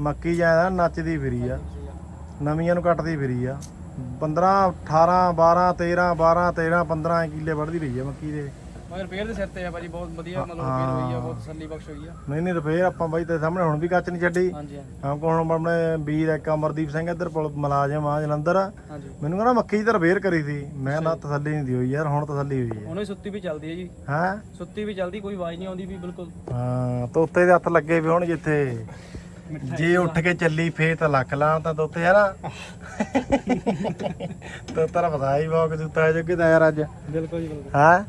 Speaker 2: ਮੱਕੀ ਜਾਂ ਨੱਚਦੀ ਫਿਰੀ ਆ। ਨਵੀਆਂ ਨੂੰ ਕੱਟਦੀ ਫਿਰੀ ਆ। 15 18 12 13 12 13 15 ਕਿੱਲੇ ਵੱਢਦੀ ਰਹੀ ਆ ਮੱਕੀ ਦੇ।
Speaker 1: ਮਗਰ ਰਿਪੇਅਰ ਦੇ ਸਿਰ ਤੇ ਆ ਭਾਜੀ ਬਹੁਤ ਵਧੀਆ ਮਤਲਬ ਰਿਪੇਅਰ ਹੋਈ ਆ ਬਹੁਤ ਤਸੱਲੀ ਬਖਸ਼ ਹੋਈ ਆ।
Speaker 2: ਨਹੀਂ ਨਹੀਂ ਰਫੇਰ ਆਪਾਂ ਬਾਈ ਤੇ ਸਾਹਮਣੇ ਹੁਣ ਵੀ ਕੱਚ ਨਹੀਂ ਛੱਡੀ।
Speaker 1: ਹਾਂਜੀ ਹਾਂਜੀ।
Speaker 2: ਹਾਂ ਕੋਣ ਆਪਣੇ ਵੀਰ ਇੱਕ ਅਮਰਦੀਪ ਸਿੰਘ ਇੱਧਰ ਪੁਲ ਮੁਲਾਜ਼ਮ ਆ ਜਲੰਧਰ।
Speaker 1: ਹਾਂਜੀ।
Speaker 2: ਮੈਨੂੰ ਕਹਿੰਦਾ ਮੱਕੀ ਤਾਂ ਰਫੇਰ ਕਰੀ ਸੀ। ਮੈਂ ਨਾ ਤਸੱਲੀ ਨਹੀਂ ਦੀ ਹੋਈ ਯਾਰ ਹੁਣ ਤਸੱਲੀ ਹੋਈ ਹੈ।
Speaker 1: ਉਹਨੂੰ ਸੁੱਤੀ ਵੀ ਚੱਲਦੀ ਹੈ ਜੀ।
Speaker 2: ਹਾਂ?
Speaker 1: ਸੁੱਤੀ ਵੀ ਚੱਲਦੀ ਕੋਈ ਆਵਾਜ਼ ਨਹੀਂ ਆਉਂਦੀ ਵੀ ਬਿਲਕੁਲ।
Speaker 2: ਹਾਂ ਤੋਤੇ ਦੇ ਹੱਥ ਲੱਗੇ ਵੀ ਹੁਣ ਜਿੱਥੇ ਜੇ ਉੱਠ ਕੇ ਚੱਲੀ ਫੇਰ ਤਾਂ ਲੱਕ ਲਾਂ ਤਾਂ ਤੋਤੇ ਹੈ ਨਾ। ਤੋਤਾ ਪਤਾ ਹੀ ਬਹੁਤ ਜੁੱਤਾ ਜੋਗੇ ਤਾਂ ਯਾਰ ਅੱਜ।
Speaker 1: ਬਿਲਕੁਲ ਜੀ ਬਿਲਕੁਲ।
Speaker 2: ਹਾਂ?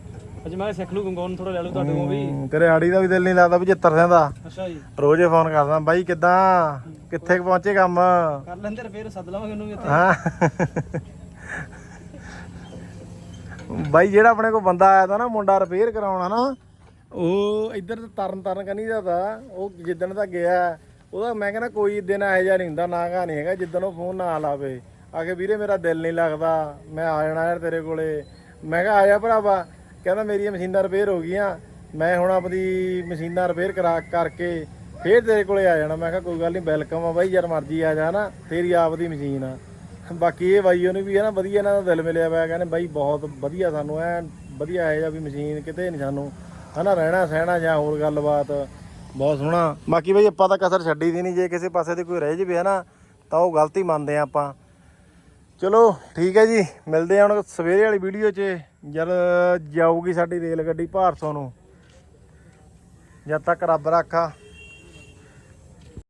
Speaker 1: ਅੱਜ ਮੈਂ ਸਿੱਖ ਲੂ ਗੰਗੌਨ ਥੋੜਾ ਲੈ ਲੂ ਤੁਹਾਡੇ ਕੋਲ ਵੀ।
Speaker 2: ਹੂੰ, ਤੇਰੇ ਆੜੀ ਦਾ ਵੀ ਦਿਲ ਨਹੀਂ ਲੱਗਦਾ 75 ਦਿਨ ਦਾ।
Speaker 1: ਅੱਛਾ ਜੀ।
Speaker 2: ਰੋਜ਼ੇ ਫੋਨ ਕਰਦਾ ਬਾਈ ਕਿੱਦਾਂ? ਕਿੱਥੇ ਕੁ ਪਹੁੰਚੇ ਕੰਮ?
Speaker 1: ਕਰ ਲੈਂਦੇ ਰਿਪੇਅਰ ਸੱਦ ਲਵਾਂਗੇ ਉਹਨੂੰ ਵੀ ਇੱਥੇ
Speaker 2: ਹਾਂ। ਬਾਈ ਜਿਹੜਾ ਆਪਣੇ ਕੋਲ ਬੰਦਾ ਆਇਆ ਤਾਂ ਨਾ ਮੁੰਡਾ ਰਿਪੇਅਰ ਕਰਾਉਣਾ ਨਾ ਉਹ ਇੱਧਰ ਤੇ ਤਰਨ ਤਰਨ ਕਨੀ ਦਾ ਤਾ ਉਹ ਜਿੱਦਣ ਦਾ ਗਿਆ ਉਹਦਾ ਮੈਂ ਕਹਿੰਦਾ ਕੋਈ ਦਿਨ ਇਹੋ ਜਿਹਾ ਨਹੀਂ ਹੁੰਦਾ ਨਾ ਗਾ ਨਹੀਂ ਹੈਗਾ ਜਿੱਦਣ ਉਹ ਫੋਨ ਨਾ ਲਾਵੇ। ਆ ਕੇ ਵੀਰੇ ਮੇਰਾ ਦਿਲ ਨਹੀਂ ਲੱਗਦਾ ਮੈਂ ਆ ਜਾਣਾ ਯਾਰ ਤੇਰੇ ਕੋਲੇ। ਮੈਂ ਕਿਹਾ ਆਇਆ ਭਰਾਵਾ। ਕਹਿੰਦਾ ਮੇਰੀਆਂ ਮਸ਼ੀਨਾਂ ਰਿਪੇਅਰ ਹੋ ਗਈਆਂ, ਮੈਂ ਹੁਣ ਆਪਣੀ ਮਸ਼ੀਨਾਂ ਰਿਪੇਅਰ ਕਰਾ ਕਰਕੇ ਫੇਰ ਤੇਰੇ ਕੋਲੇ ਆ ਜਾਣਾ। ਮੈਂ ਕਿਹਾ ਕੋਈ ਗੱਲ ਨਹੀਂ ਵੈਲਕਮ ਆ ਬਾਈ ਯਾਰ ਮਰਜ਼ੀ ਆ ਜਾ ਨਾ, ਤੇਰੀ ਆਪਦੀ ਮਸ਼ੀਨ ਆ। ਬਾਕੀ ਇਹ ਬਾਈ ਉਹਨੂੰ ਵੀ ਹੈ ਨਾ, ਵਧੀਆ ਇਹਨਾਂ ਦਾ ਦਿਲ ਮਿਲਿਆ ਹੋਇਆ ਕਹਿੰਦੇ ਬਾਈ ਬਹੁਤ ਵਧੀਆ ਸਾਨੂੰ ਐ, ਵਧੀਆ ਹੈ ਜਾਂ ਵੀ ਮਸ਼ੀਨ ਕਿਤੇ ਨਹੀਂ ਸਾਨੂੰ, ਹਨਾ, ਰਹਿਣਾ ਸਹਿਣਾ ਜਾਂ ਹੋਰ ਗੱਲਬਾਤ, ਬਹੁਤ ਸੋਹਣਾ। ਬਾਕੀ ਬਾਈ ਆਪਾਂ ਤਾਂ ਕਸਰ ਛੱਡੀ ਦੀ ਨਹੀਂ ਜੇ ਕਿਸੇ ਪਾਸੇ ਦੀ ਕੋਈ ਰਹਿ ਜਵੇ, ਹਨਾ, ਤਾਂ ਉਹ ਗਲਤੀ ਮੰਨਦੇ ਆ ਆਪਾਂ। ਚਲੋ, ਠੀਕ ਹੈ ਜੀ। ਮਿਲਦੇ ਹਾਂ ਹੁਣ ਸਵੇਰੇ ਵਾਲੀ ਵੀਡੀਓ 'ਚ। ਜਦ ਜਾਊਗੀ ਸਾਡੀ ਰੇਲ ਗੱਡੀ ਭਾਰਸੋਂ ਨੂੰ। ਜਦ ਤੱਕ ਰੱਬ ਰਾਖਾ।